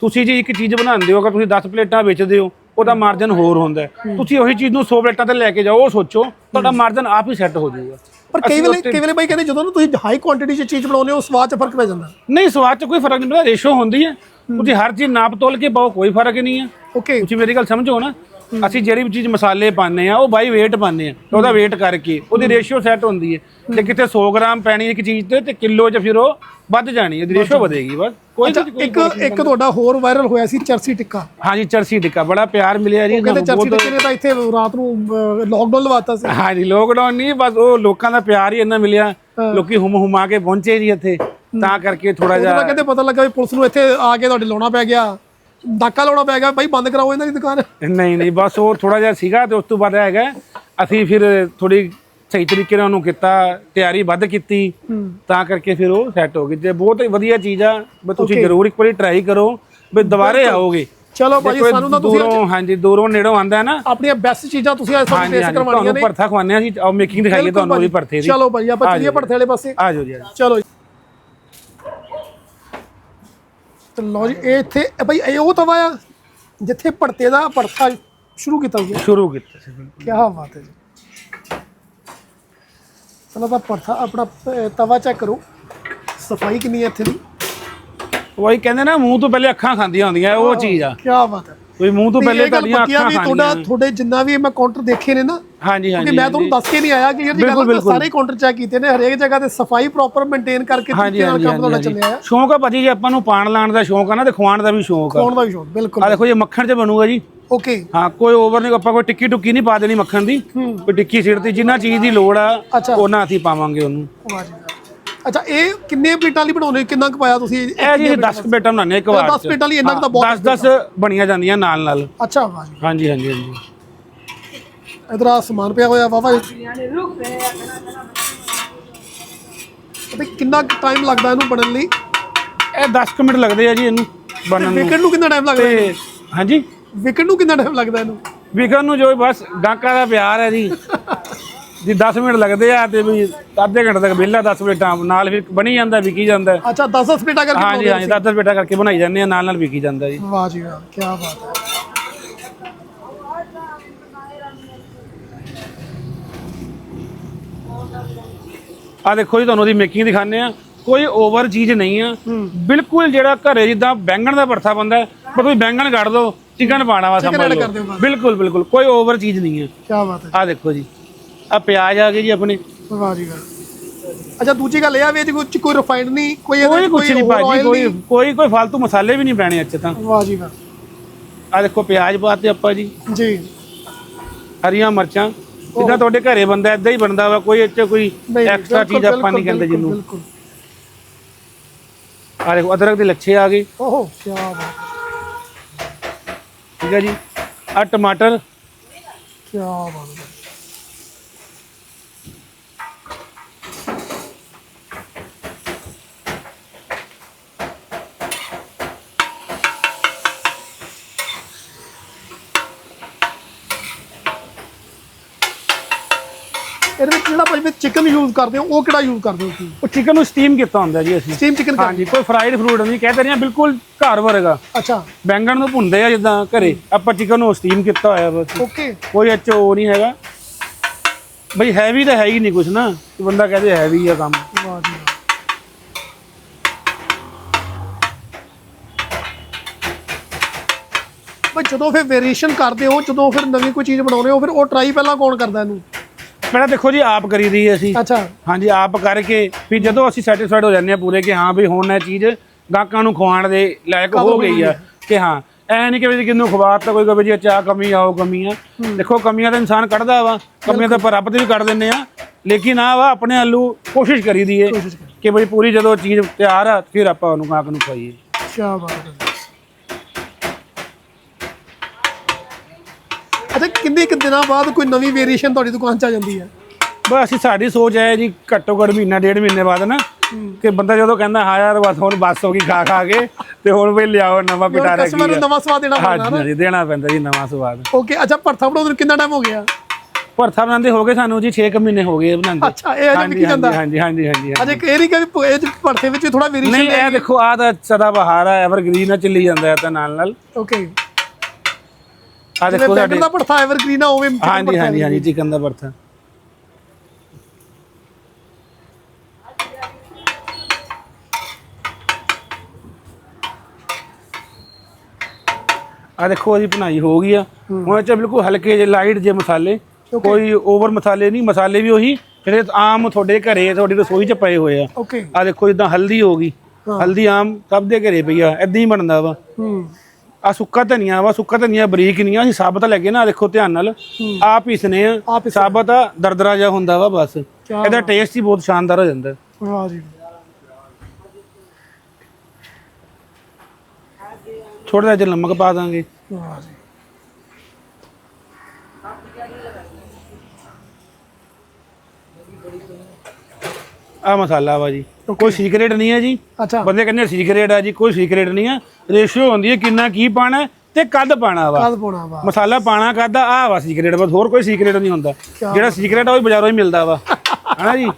ਤੁਸੀਂ ਜੇ ਇੱਕ ਚੀਜ਼ ਬਣਾਉਂਦੇ ਹੋ ਅਗਰ ਤੁਸੀਂ 10 ਪਲੇਟਾਂ ਵੇਚਦੇ ਹੋ ਉਹਦਾ ਮਾਰਜਨ ਹੋਰ ਹੁੰਦਾ। ਤੁਸੀਂ ਉਹੀ ਚੀਜ਼ ਨੂੰ 100 ਪਲੇਟਾਂ ਤੇ ਲੈ ਕੇ ਜਾਓ ਉਹ ਸੋਚੋ ਤੁਹਾਡਾ ਮਾਰਜਨ ਆਪ ਹੀ ਸੈੱਟ ਹੋ ਜਾਊਗਾ। ਪਰ ਕਈ ਵੇਲੇ ਕਈ ਵੇਲੇ ਬਾਈ ਕਹਿੰਦੇ ਜਦੋਂ ਨਾ ਤੁਸੀਂ ਹਾਈ ਕੁਆਂਟੀਟੀ 'ਚ ਚੀਜ਼ ਬਣਾਉਂਦੇ ਹੋ ਸਵਾਦ 'ਚ ਫ਼ਰਕ ਪੈ ਜਾਂਦਾ। ਨਹੀਂ ਸਵਾਦ 'ਚ ਕੋਈ ਫ਼ਰਕ ਨਹੀਂ ਪੈਂਦਾ ਰੇਸ਼ੋ ਹੁੰਦੀ ਹੈ। ਤੁਸੀਂ ਹਰ ਚੀਜ਼ ਨਾਪ ਤੋਲ ਕੇ ਪਾਓ ਕੋਈ ਫ਼ਰਕ ਨਹੀਂ ਹੈ। ਓਕੇ ਤੁਸੀਂ ਮੇਰੀ ਗੱਲ ਸਮਝੋ ਨਾ। ਅਸੀਂ ਜਿਹੜੀ ਵੀ ਚੀਜ਼ ਮਸਾਲੇ ਪਾਉਂਦੇ ਆ ਉਹ ਬਾਈ weight ਪਾਉਂਦੇ ਆ ਉਹਦਾ weight ਕਰਕੇ ਉਹਦੀ ਰੇਸ਼ੀਓ ਸੈੱਟ ਹੁੰਦੀ ਹੈ। ਤੇ ਕਿਤੇ 100 ਗ੍ਰਾਮ ਪੈਣੀ ਇੱਕ ਚੀਜ਼ ਤੇ ਤੇ ਕਿਲੋ 'ਚ ਫਿਰ ਉਹ ਵੱਧ ਜਾਣੀ ਹੈ ਰੇਸ਼ੀਓ ਵਧੇਗੀ ਬਸ। ਕੋਈ ਇੱਕ ਇੱਕ ਤੁਹਾਡਾ ਹੋਰ ਵਾਇਰਲ ਹੋਇਆ ਸੀ ਚਰਸੀ ਟਿੱਕਾ। ਹਾਂਜੀ ਚਰਸੀ ਟਿੱਕਾ ਬੜਾ ਪਿਆਰ ਮਿਲਿਆ ਜੀ ਕਹਿੰਦੇ ਚਰਸੀ ਟਿੱਕੇ ਨੇ ਤਾਂ ਇੱਥੇ ਰਾਤ ਨੂੰ ਲੋਕਡਾਊਨ ਲਵਾਤਾ ਸੀ। ਹਾਂਜੀ ਲੋਕਡਾਊਨ ਨਹੀਂ ਬਸ ਉਹ ਲੋਕਾਂ ਦਾ ਪਿਆਰ ਹੀ ਇੰਨਾ ਮਿਲਿਆ ਲੋਕੀ ਹੁਮ ਹੁਮਾ ਕੇ ਪਹੁੰਚੇ ਜੀ ਇੱਥੇ ਤਾਂ ਕਰਕੇ ਥੋੜਾ ਜਿਹਾ ਕਹਿੰਦੇ ਪਤਾ ਲੱਗਾ ਵੀ ਪੁਲਿਸ ਨੂੰ ਇੱਥੇ ਆ ਕੇ ਤੁਹਾਡੇ ਲਾਉਣਾ ਪੈ ਗਿਆ। ਡਾਕਾ ਲਾਉਣਾ ਪੈ ਗਿਆ ਬਾਈ ਬੰਦ ਕਰਾਓ ਇਹਨਾਂ ਦੀ ਦੁਕਾਨ। ਨਹੀਂ ਨਹੀਂ ਬਸ ਉਹ ਥੋੜਾ ਜਿਹਾ ਸੀਗਾ ਤੇ ਉਸ ਤੋਂ ਬਾਅਦ ਹੈਗਾ ਅਸੀਂ ਫਿਰ ਥੋੜੀ ਸਹੀ ਤਰੀਕੇ ਨਾਲ ਉਹਨੂੰ ਕੀਤਾ ਤਿਆਰੀ ਵੱਧ ਕੀਤੀ ਤਾਂ ਕਰਕੇ ਫਿਰ ਉਹ ਸੈੱਟ ਹੋ ਗਈ। ਤੇ ਬਹੁਤ ਹੀ ਵਧੀਆ ਚੀਜ਼ ਆ ਵੀ ਤੁਸੀਂ ਜ਼ਰੂਰ ਇੱਕ ਵਾਰੀ ਟਰਾਈ ਕਰੋ ਵੀ ਦੁਬਾਰੇ ਆਓਗੇ। ਚਲੋ ਭਾਜੀ ਸਾਨੂੰ ਤਾਂ ਤੁਸੀਂ ਦੂਰੋਂ ਹਾਂਜੀ ਦੂਰੋਂ ਨੇੜੋਂ ਆਂਦਾ ਹੈ ਨਾ। ਆਪਣੀਆਂ ਬੈਸਟ ਚੀਜ਼ਾਂ ਤੁਸੀਂ ਅੱਜ ਸਾਨੂੰ ਹਾਂਜੀ ਟੇਸਟ ਕਰਵਾਉਣੀਆਂ ਨੇ। ਭਰਥਾ ਖਵਾਉਂਦੇ ਆ ਜੀ ਆਓ ਮੇਕਿੰਗ ਦਿਖਾਈਏ ਤੁਹਾਨੂੰ ਉਹਦੀ ਭਰਥੇ ਦੀ। ਚਲੋ ਭਾਜੀ ਆਪਾਂ ਚੱਲੀਏ ਭਰਥੇ ਵਾਲੇ ਪਾਸੇ। ਆ ਜਾਓ ਜੀ। ਚਲੋ ਜੀ ਤੇ ਲਓ ਜੀ ਇਹ ਇੱਥੇ ਇਹ ਭਾਈ ਇਹ ਉਹ ਤਵਾ ਆ ਜਿੱਥੇ ਭੜਤੇ ਦਾ ਭੜਥਾ ਸ਼ੁਰੂ ਕੀਤਾ ਗਿਆ ਸ਼ੁਰੂ ਕੀਤਾ ਸੀ ਬਿਲਕੁਲ। ਕੀ ਬਾਤ ਹੈ ਜੀ। ਪਹਿਲਾਂ ਤਾਂ ਭੜਥਾ ਆਪਣਾ ਅਹ, ਤਵਾ ਚੈੱਕ ਕਰੋ। ਸਫ਼ਾਈ ਕਿੰਨੀ ਹੈ ਇੱਥੇ ਦੀ? ਉਹੀ ਕਹਿੰਦੇ ਨਾ ਮੂੰਹ ਤੋਂ ਪਹਿਲੇ ਅੱਖਾਂ ਖਾਂਦੀਆਂ ਹੁੰਦੀਆਂ ਉਹ ਚੀਜ਼ ਆ। ਕੀ ਬਾਤ ਹੈ। ਕੋਈ ਮੂੰਹ ਤੋਂ ਪਹਿਲੇ ਇਹ ਤੁਹਾਡੀਆਂ ਆ ਅੱਖਾਂ ਵੀ ਖਾਂਦੀਆਂ ਤੁਹਾਡਾ ਤੁਹਾਡੇ ਜਿੰਨਾ ਵੀ ਮੈਂ ਕਾਊਂਟਰ ਦੇਖੇ ਨੇ ਨਾ ਹਾਂਜੀ ਹਾਂਜੀ ਮੈਂ ਤੁਹਾਨੂੰ ਦੱਸ ਕੇ ਨਹੀਂ ਆਇਆ ਕਿ ਯਾਰ ਬਿਲਕੁਲ, ਗੱਲ ਆ। ਸਾਰੇ ਕਾਊਂਟਰ ਚੈੱਕ ਕੀਤੇ ਨੇ ਹਰੇਕ ਜਗ੍ਹਾ ਤੇ ਸਫ਼ਾਈ ਪ੍ਰੋਪਰ ਮੇਨਟੇਨ ਕਰਕੇ ਤਰੀਕੇ ਨਾਲ ਕੰਮ ਹਾਂਜੀ ਚੱਲਿਆ ਹੈ। ਸ਼ੌਂਕ ਆ ਭਾਜੀ ਜੇ ਆਪਾਂ ਨੂੰ ਪਾਣ ਲਾਣ ਦਾ ਸ਼ੌਂਕ ਆ ਨਾ ਤੇ ਖਵਾਣ ਦਾ ਵੀ ਸ਼ੌਂਕ ਆ। ਕੌਣ ਦਾ ਵੀ ਸ਼ੌਕ ਬਿਲਕੁਲ। ਆ ਦੇਖੋ ਜੇ ਮੱਖਣ ਚ ਬਣੂਗਾ ਜੀ। ਓਕੇ ਹਾਂ ਕੋਈ ਓਵਰ ਨਹੀਂ ਆਪਾਂ ਕੋਈ ਟਿੱਕੀ ਟੁੱਕੀ ਨਹੀਂ ਪਾ ਦੇਣੀ ਮੱਖਣ ਦੀ। ਕੋਈ ਟਿੱਕੀ ਸਿਰ ਤੇ ਜਿੰਨਾ ਚੀਜ਼ ਦੀ ਲੋੜ ਆ। ਉਹਨਾਂ ਅਸੀਂ ਪਾਵਾਂਗੇ ਉਹਨੂੰ। ਵਾਹ ਜੀ। ਅੱਛਾ ਇਹ ਕਿੰਨੇ ਪਲੇਟਾਂ ਲਈ ਬਣਾਉਣੇ ਕਿੰਨਾ ਕੁ ਪਾਇਆ ਤੁਸੀਂ? ਇਹ ਜੀ 10 ਪਲੇਟਾਂ ਬਣਾਉਂਦੇ ਇੱਕ ਵਾਰ 10 ਪਲੇਟਾਂ ਲਈ ਇੰਨਾ ਕੁ ਤਾਂ ਬਹੁਤ 10 10 ਬਣੀਆਂ ਜਾਂਦੀਆਂ ਨਾਲ ਨਾਲ। ਅੱਛਾ ਵਾਹ ਜੀ। ਹਾਂਜੀ ਹਾਂਜੀ ਹਾਂਜੀ। ਇਧਰ ਆ ਸਮਾਨ ਪਿਆ ਹੋਇਆ ਵਾਵਾ ਤੇ ਕਿੰਨਾ ਟਾਈਮ ਲੱਗਦਾ ਇਹਨੂੰ ਬਣਨ ਲਈ? ਇਹ 10 ਕੁ ਮਿੰਟ ਲੱਗਦੇ ਆ ਜੀ ਇਹਨੂੰ ਬਣਨ ਨੂੰ। ਵਿਕਣ ਨੂੰ ਕਿੰਨਾ ਟਾਈਮ ਲੱਗਦਾ ਤੇ ਹਾਂਜੀ? ਵਿਕਣ ਨੂੰ ਕਿੰਨਾ ਟਾਈਮ ਲੱਗਦਾ ਇਹਨੂੰ? ਵਿਕਣ ਨੂੰ ਜੋ ਬਸ ਗਾਹਕਾਂ ਦਾ ਪਿਆਰ ਹੈ ਜੀ। *laughs* ਜੀ 10 ਮਿੰਟ ਲੱਗਦੇ ਆ ਤੇ ਵੀ ਅੱਧੇ ਘੰਟੇ ਤੱਕ ਵਿਹਲਾ 10 ਮਿੰਟਾਂ ਨਾਲ ਫਿਰ ਬਣੀ ਜਾਂਦਾ ਵਿਕੀ ਜਾਂਦਾ। ਅੱਛਾ 10 10 ਪਲੇਟਾਂ ਕਰਕੇ ਹਾਂਜੀ ਹਾਂਜੀ 10 10 ਮਿੰਟਾਂ ਕਰਕੇ ਬਣਾਈ ਜਾਂਦੇ ਆ ਨਾਲ ਨਾਲ ਵਿਕੀ ਜਾਂਦਾ ਜੀ। ਵਾਹ ਜੀ ਵਾਹ ਕੀ ਬਾਤ ਹੈ। ਆ ਦੇਖੋ ਜੀ ਤੁਹਾਨੂੰ ਉਹਦੀ ਮੇਕਿੰਗ ਦਿਖਾਣੇ ਆ ਕੋਈ ਓਵਰ ਚੀਜ਼ ਨਹੀਂ ਆ। ਬਿਲਕੁਲ ਜਿਹੜਾ ਘਰੇ ਜਿੱਦਾਂ ਬੈਂਗਣ ਦਾ ਭਰਥਾ ਬੰਦਾ ਪਰ ਤੁਸੀਂ ਬੈਂਗਣ ਕੱਢ ਦੋ ਚਿਕਨ ਪਾਣਾ ਵਾ ਬਸ। ਬਿਲਕੁਲ ਬਿਲਕੁਲ ਕੋਈ ਓਵਰ ਚੀਜ਼ ਨਹੀਂ ਹੈ ਕੀ ਬਾਤ ਹੈ। ਆ ਦੇਖੋ ਜੀ। ਆ ਪਿਆਜ਼ ਆ ਗਏ ਜੀ ਆਪਣੇ। ਵਾਹ ਜੀ ਵਾਹ ਅੱਛਾ ਦੂਜੀ ਗੱਲ ਇਹ ਆ ਵੀ ਇਹਦੇ ਵਿੱਚ ਕੋਈ ਰਿਫਾਈਨਡ ਨਹੀਂ ਕੋਈ ਕੋਈ ਕੁਛ ਨਹੀਂ ਭਾਜੀ ਕੋਈ ਕੋਈ ਕੋਈ ਫालतू ਮਸਾਲੇ ਵੀ ਨਹੀਂ ਪੈਣੇ ਅੱਛੇ ਤਾਂ। ਵਾਹ ਜੀ ਵਾਹ ਆ ਦੇਖੋ ਪਿਆਜ਼ ਪਾਤੇ ਆਪਾਂ ਜੀ। ਜੀ। ਹਰੀਆਂ ਮਿਰਚਾਂ। ਜਿੱਦਾਂ ਤੁਹਾਡੇ ਘਰੇ ਬੰਦਾ ਇਦਾਂ ਹੀ ਬਣਦਾ ਵਾ ਕੋਈ ਇੱਥੇ ਕੋਈ ਐਕਸਟਰਾ ਚੀਜ਼ ਆਪਾਂ ਨਹੀਂ ਕਹਿੰਦੇ ਜਿਹਨੂੰ। ਬਿਲਕੁਲ। ਆ ਦੇਖੋ ਅਦਰਕ ਦੇ ਲੱਛੇ ਆ ਗਏ। ਓਹੋ ਕੀ ਬਾਤ। ਠੀਕ ਹੈ ਜੀ। ਆ ਟਮਾਟਰ। ਕੀ ਬਾਤ ਹੈ ਇਹਦੇ ਵਿੱਚ ਜਿਹੜਾ ਭਾਜੀ ਚਿਕਨ ਯੂਜ਼ ਕਰਦੇ ਹੋ ਉਹ ਕਿਹੜਾ ਯੂਜ਼ ਕਰਦੇ ਹੋ ਤੁਸੀਂ? ਉਹ ਚਿਕਨ ਨੂੰ ਸਟੀਮ ਕੀਤਾ ਹੁੰਦਾ ਜੀ ਅਸੀਂ। ਸਟੀਮ ਚਿਕਨ ਹਾਂਜੀ ਕੋਈ ਫਰਾਈਡ ਫਰੂਟ ਨਹੀਂ ਕਹਿੰਦੇ ਰਹੇ ਬਿਲਕੁਲ ਘਰ ਵਰਗਾ। ਅੱਛਾ। ਬੈਂਗਣ ਨੂੰ ਭੁੰਨਦੇ ਆ ਜਿੱਦਾਂ ਘਰੇ ਆਪਾਂ ਚਿਕਨ ਨੂੰ ਸਟੀਮ ਕੀਤਾ ਹੋਇਆ ਬਸ। ਓਕੇ ਕੋਈ ਅੱਛਾ ਉਹ ਨਹੀਂ ਹੈਗਾ। ਬਈ ਹੈਵੀ ਤਾਂ ਹੈ ਹੀ ਨਹੀਂ ਕੁਛ ਨਾ ਕਿ ਬੰਦਾ ਕਹਦੇ ਹੈਵੀ ਆ ਕੰਮ। ਵਾਹ ਜੀ। ਵਾਹ। ਬਈ ਜਦੋਂ ਫਿਰ ਵੇਰੀਏਸ਼ਨ ਕਰਦੇ ਹੋ ਜਦੋਂ ਫਿਰ ਨਵੀਂ ਕੋਈ ਚੀਜ਼ ਬਣਾਉਂਦੇ ਹੋ ਫਿਰ ਉਹ ਟਰਾਈ ਪਹਿਲਾਂ ਕੌਣ ਕਰਦਾ ਇਹਨੂੰ? ਪਹਿਲਾਂ ਦੇਖੋ ਜੀ ਆਪ ਕਰੀਦੀ ਹੈ ਅਸੀਂ। ਅੱਛਾ। ਹਾਂਜੀ ਆਪ ਕਰਕੇ ਫਿਰ ਜਦੋਂ ਅਸੀਂ ਸੈਟੀਸਫਾਈਡ ਹੋ ਜਾਂਦੇ ਆ ਪੂਰੇ ਕਿ ਹਾਂ ਵੀ ਹੁਣ ਇਹ ਚੀਜ਼ ਗਾਹਕਾਂ ਨੂੰ ਖਵਾਉਣ ਦੇ ਲਾਇਕ ਹੋ ਗਈ ਆ ਕਿ ਹਾਂ ਐ ਨਹੀਂ ਕਿ ਵੀ ਕਿੰਨੂੰ ਖਵਾਤਾ ਕੋਈ ਕਹੇ ਜੀ ਅੱਛਾ ਆਹ ਕਮੀ ਆ ਉਹ ਕਮੀ ਆ। ਦੇਖੋ ਕਮੀਆਂ ਤਾਂ ਇਨਸਾਨ ਕੱਢਦਾ ਵਾ ਕਮੀਆਂ ਤਾਂ ਆਪਾਂ ਰੱਬ ਤੇ ਵੀ ਕੱਢ ਦਿੰਨੇ ਆ ਲੇਕਿਨ ਆ ਵਾ ਆਪਣੇ ਵੱਲੋਂ ਕੋਸ਼ਿਸ਼ ਕਰ ਕਿ ਬਈ ਪੂਰੀ ਜਦੋਂ ਚੀਜ਼ ਤਿਆਰ ਆ ਫਿਰ ਆਪਾਂ ਉਹਨੂੰ ਗਾਹਕ ਨੂੰ ਖਵਾਈਏ। ਕੀ ਬਾਤ ਹੈ। ਅੱਛਾ ਕਿੰਨੇ ਕੁ ਦਿਨਾਂ ਬਾਅਦ ਕੋਈ ਨਵੀਂ ਵੇਰੀਏਸ਼ਨ ਤੁਹਾਡੀ ਦੁਕਾਨ 'ਚ ਆ ਜਾਂਦੀ ਹੈ? ਬਸ ਅਸੀਂ ਸਾਡੀ ਸੋਚ ਹੈ ਜੀ ਘੱਟੋ ਘੱਟ ਮਹੀਨਾ ਡੇਢ ਮਹੀਨੇ ਬਾਅਦ ਨਾ ਕਿ ਬੰਦਾ ਜਦੋਂ ਕਹਿੰਦਾ ਹਾਂ ਯਾਰ ਬਸ ਹੁਣ ਬਸ ਹੋ ਗਈ ਖਾ ਖਾ ਕੇ ਤੇ ਹੁਣ ਵੀ ਲਿਆਓ ਨਵਾਂ ਪਿਟਾਰਾ ਕਸਟਮਰ ਨੂੰ ਨਵਾਂ ਸਵਾਦ ਦੇਣਾ ਪੈਂਦਾ ਹਾਂਜੀ ਹਾਂਜੀ ਦੇਣਾ ਪੈਂਦਾ ਜੀ ਨਵਾਂ ਸਵਾਦ। ਓਕੇ ਅੱਛਾ ਭਰਥਾ ਬਣਾਉਣ ਨੂੰ ਕਿੰਨਾ ਟਾਈਮ ਹੋ ਗਿਆ? ਭਰਥਾ ਬਣਾਉਂਦੇ ਹੋ ਗਏ ਸਾਨੂੰ ਜੀ 6 ਮਹੀਨੇ ਹੋ ਗਏ ਬਣਾਉਂਦੇ। ਅੱਛਾ ਇਹ ਅਜੇ ਵਿਕੀ ਜਾਂਦਾ? ਹਾਂਜੀ ਹਾਂਜੀ ਹਾਂਜੀ ਅਜੇ ਇਹ ਨਹੀਂ ਕਿ ਇਹ 'ਚ ਭੜਥੇ ਵਿੱਚ ਥੋੜਾ ਵੇਰੀਏਸ਼ਨ ਨਹੀਂ ਇਹ ਦੇਖੋ ਆ ਤਾਂ ਸਦਾ ਬਹਾਰ ਆ ਐਵਰਗ੍ਰੀਨ ਆ ਚੱਲੀ ਜਾਂਦਾ ਹੈ ਤਾਂ ਨਾਲ ਨਾਲ ਓਕੇ ਆ ਦੇਖੋ ਸਾਡੇ ਦਾ ਭੜਥਾ ਐਵਰਗ੍ਰੀਨ ਆ ਉਵੇਂ ਹਾਂਜੀ ਹਾਂਜੀ ਹਾਂਜੀ ਚਿਕਨ ਦਾ ਭਰਥਾ ਆ ਦੇਖੋ ਜੀ ਬਣਾਈ ਹੋ ਗਈ ਆ। ਹੁਣ ਇਹ ਚ ਬਿਲਕੁਲ ਹਲਕੇ ਜਿਹੇ ਲਾਈਟ ਜਿਹੇ ਮਸਾਲੇ। ਕੋਈ ਓਵਰ ਮਸਾਲੇ ਨਹੀਂ ਮਸਾਲੇ ਵੀ ਉਹੀ ਜਿਹੜੇ ਆਮ ਤੁਹਾਡੇ ਘਰੇ ਤੁਹਾਡੀ ਰਸੋਈ 'ਚ ਪਏ ਹੋਏ ਆ। ਆ ਦੇਖੋ ਜਿੱਦਾਂ ਹਲਦੀ ਹੋ ਗਈ। ਹਲਦੀ ਆਮ ਸਭ ਦੇ ਘਰੇ ਪਈ ਆ ਏਦਾਂ ਹੀ ਬਣਦਾ ਵਾ। ਹੂੰ। ਆ ਸੁੱਕਾ ਧਨੀਆ ਵਾ ਸੁੱਕਾ ਧਨੀਆ ਬਰੀਕ ਨਹੀਂ ਆ ਅਸੀਂ ਸਾਬਤ ਲੱਗੇ ਨਾ ਆਹ ਦੇਖੋ ਧਿਆਨ ਨਾਲ। ਆ ਪੀਸਨੇ ਆ। ਸਾਬਤ ਆ ਦਰਦਰਾ ਜਿਹਾ ਹੁੰਦਾ ਵਾ ਬਸ। ਇਹਦਾ ਟੇਸਟ ਹੀ ਬਹੁਤ ਸ਼ਾਨਦਾਰ ਹੋ ਜਾਂਦਾ। ਵਾਹ ਜੀ। ਥੋੜਾ ਜਿਹਾ ਨਮਕ ਪਾ ਦਾਂਗੇ। ਵਾਹ ਜੀ। ਆ ਮਸਾਲਾ ਵਾ ਜੀ। ਕੋਈ ਸੀਕ੍ਰੇਟ ਨਹੀਂ ਹੈ ਜੀ। ਅੱਛਾ। ਬੰਦੇ ਕਹਿੰਦੇ ਸੀਕ੍ਰੇਟ ਆ ਜੀ ਕੋਈ ਸੀਕ੍ਰੇਟ ਨਹੀਂ ਆ। ਰੇਸ਼ੀਓ ਹੁੰਦੀ ਹੈ ਕਿੰਨਾ ਕੀ ਪਾਣਾ ਤੇ ਕਦ ਪਾਣਾ ਵਾ। ਕਦ ਪਾਉਣਾ ਵਾ। ਮਸਾਲਾ ਪਾਣਾ ਕਦ ਆ ਵਾ ਸੀਕ੍ਰੇਟ ਬਸ ਹੋਰ ਕੋਈ ਸੀਕ੍ਰੇਟ ਨਹੀਂ ਹੁੰਦਾ। ਜਿਹੜਾ ਸੀਕ੍ਰੇਟ ਆ ਉਹ ਬਾਜ਼ਾਰੋਂ ਹੀ ਮਿਲਦਾ ਵਾ। ਹਨਾ ਜੀ?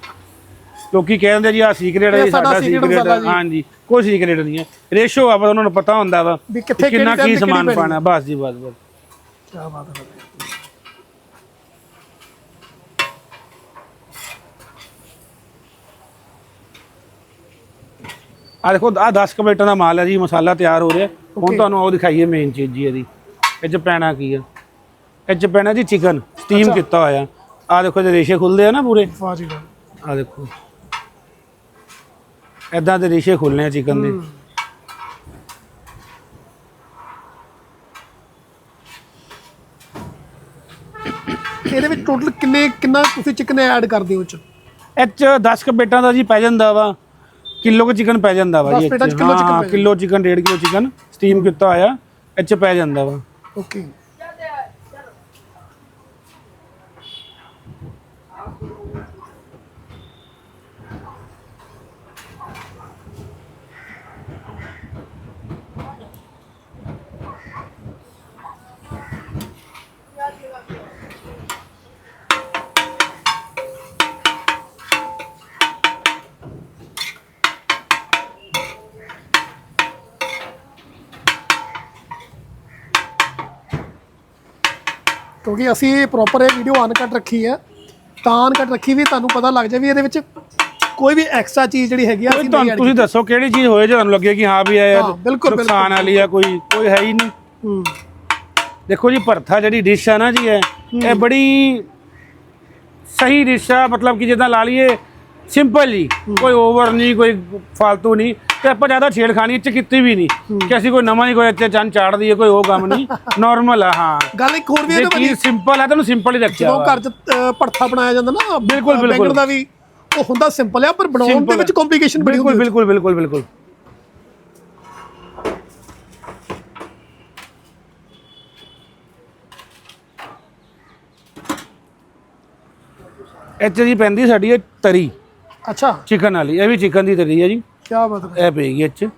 ਲੋਕੀ ਕਹਿੰਦੇ ਜੀ ਆ ਸੀਕ੍ਰੇਟ ਹੈ ਸਾਡਾ ਸੀਕ੍ਰੇਟ। ਹਾਂਜੀ ਕੋਈ ਸੀਕ੍ਰੇਟ ਨਹੀਂ ਹੈ। ਰੇਸ਼ੋ ਆ ਬਸ ਉਹਨਾਂ ਨੂੰ ਪਤਾ ਹੁੰਦਾ ਵਾ ਕਿੰਨਾ ਕੀ ਸਮਾਨ ਪਾਣਾ। ਬਸ ਜੀ ਬਸ ਬਸ। ਕੀ ਬਾਤ ਹੈ। ਆ ਦੇਖੋ ਆ 10 ਕਮੇਟਾਂ ਦਾ ਮਾਲ ਹੈ ਜੀ ਮਸਾਲਾ ਤਿਆਰ ਹੋ ਰਿਹਾ। ਹੁਣ ਤੁਹਾਨੂੰ ਉਹ ਦਿਖਾਈਏ ਮੇਨ ਚੀਜ਼ ਜੀ ਇਹਦੀ। ਇਹ ਚ ਪੈਣਾ ਕੀ ਆ? ਇਹ ਚ ਪੈਣਾ ਜੀ ਚਿਕਨ ਸਟੀਮ ਕੀਤਾ ਹੋਇਆ। ਆ ਦੇਖੋ ਜੇ ਰੇਸ਼ੇ ਖੁੱਲਦੇ ਆ ਨਾ ਪੂਰੇ। ਵਾਹ ਜੀ ਵਾਹ। ਆ ਦੇਖੋ। ਐਦਾਂ ਦੇ ਰੇਸ਼ੇ ਖੁੱਲਨੇ ਆ ਚਿਕਨ ਦੇ। ਇਹਦੇ ਵਿੱਚ ਟੋਟਲ ਕਿੰਨੇ ਕਿੰਨਾ ਤੁਸੀਂ ਚਿਕਨ ਐਡ ਕਰਦੇ ਹੋ ਚ ਇਹ ਚ 10 ਕਮੇਟਾਂ ਦਾ ਜੀ ਪੈ ਜਾਂਦਾ ਵਾ। ਕਿਲੋ ਕੁ ਚਿਕਨ ਪੈ ਜਾਂਦਾ ਵਾ 10 ਜੀ ਪਲੇਟਾਂ 'ਚ ਕਿੱਲੋ chicken ਪੈ kilo chicken 1.5 kilo chicken steam ਕੀਤਾ ਹੋਇਆ ਚ ਪੈ ਜਾਂਦਾ ਵਾ। ਓਕੇ ਕਿਉਂਕਿ ਅਸੀਂ ਪ੍ਰੋਪਰ ਇਹ ਵੀਡੀਓ ਅਨਕਟ ਰੱਖੀ ਹੈ। ਤਾਂ ਅਨਕਟ ਰੱਖੀ ਵੀ ਤੁਹਾਨੂੰ ਪਤਾ ਲੱਗ ਜਾਏ ਵੀ ਇਹਦੇ ਵਿੱਚ ਕੋਈ ਵੀ ਐਕਸਟਰਾ ਚੀਜ਼ ਜਿਹੜੀ ਹੈਗੀ ਆ ਅਸੀਂ ਨਹੀਂ ਤੁਹਾਨੂੰ ਤੁਸੀਂ ਦੱਸੋ ਕਿਹੜੀ ਚੀਜ਼ ਹੋਏ ਜੇ ਤੁਹਾਨੂੰ ਲੱਗੇ ਕਿ ਹਾਂ ਵੀ ਇਹ ਹਾਂ, ਬਿਲਕੁਲ, ਨੁਕਸਾਨ ਵਾਲੀ ਆ ਕੋਈ ਕੋਈ ਹੈ ਹੀ ਨਹੀਂ। ਹੂੰ। ਦੇਖੋ ਜੀ ਭਰਥਾ ਜਿਹੜੀ ਡਿਸ਼ ਆ ਨਾ ਜੀ ਇਹ ਇਹ ਬੜੀ ਸਹੀ ਡਿਸ਼ ਆ ਮਤਲਬ ਕਿ ਜਿੱਦਾਂ ਲਾ ਲਈਏ ਸਿੰਪਲ ਜੀ ਕੋਈ ਓਵਰ ਨਹੀਂ ਕੋਈ ਫालतू ਨਹੀਂ। ਤੇ ਆਪਾਂ ਜ਼ਿਆਦਾ ਛੇੜਖਾਨੀ ਚ ਕੀਤੀ ਵੀ ਨਹੀਂ। ਕਿ ਅਸੀਂ ਕੋਈ ਨਵਾਂ ਨਹੀਂ ਕੋਈ ਇੱਥੇ ਚੰਨ ਚਾੜ ਦਈਏ ਕੋਈ ਉਹ ਕੰਮ ਨਹੀਂ। *laughs* ਨਾਰਮਲ ਆ ਹਾਂ। ਗੱਲ ਇੱਕ ਹੋਰ ਵੀ ਇਹਦੇ ਚੀਜ਼ ਸਿੰਪਲ ਹੈ ਤੈਨੂੰ ਸਿੰਪਲ ਹੀ ਰੱਖਿਆ ਜਦੋਂ। ਘਰ 'ਚ ਅ, ਭੜਥਾ ਬਣਾਇਆ ਜਾਂਦਾ ਨਾ ਬਿਲਕੁਲ, ਬਿਲਕੁਲ। ਦਾ ਵੀ ਉਹ ਹੁੰਦਾ ਸਿੰਪਲ ਆ ਪਰ ਬਣਾਉਣ ਦੇ ਵਿੱਚ ਕੰਪਲਿਕੇਸ਼ਨ ਬੜੀ ਹੁੰਦੀ ਬਿਲਕੁਲ ਬਿਲਕੁਲ ਬਿਲਕੁਲ 'ਚ ਜੀ ਪੈਂਦੀ ਸਾਡੀ ਇਹ ਤਰੀ। ਹੈ। ਅੱਛਾ। ਚਿਕਨ ਵਾਲੀ ਇਹ ਵੀ ਚਿਕਨ ਦੀ ਤਰੀ ਹੈ ਜੀ। ਕੀ ਬਾਤ ਹੈ। ਇਹ ਪਏਗੀ ਇਹ 'ਚ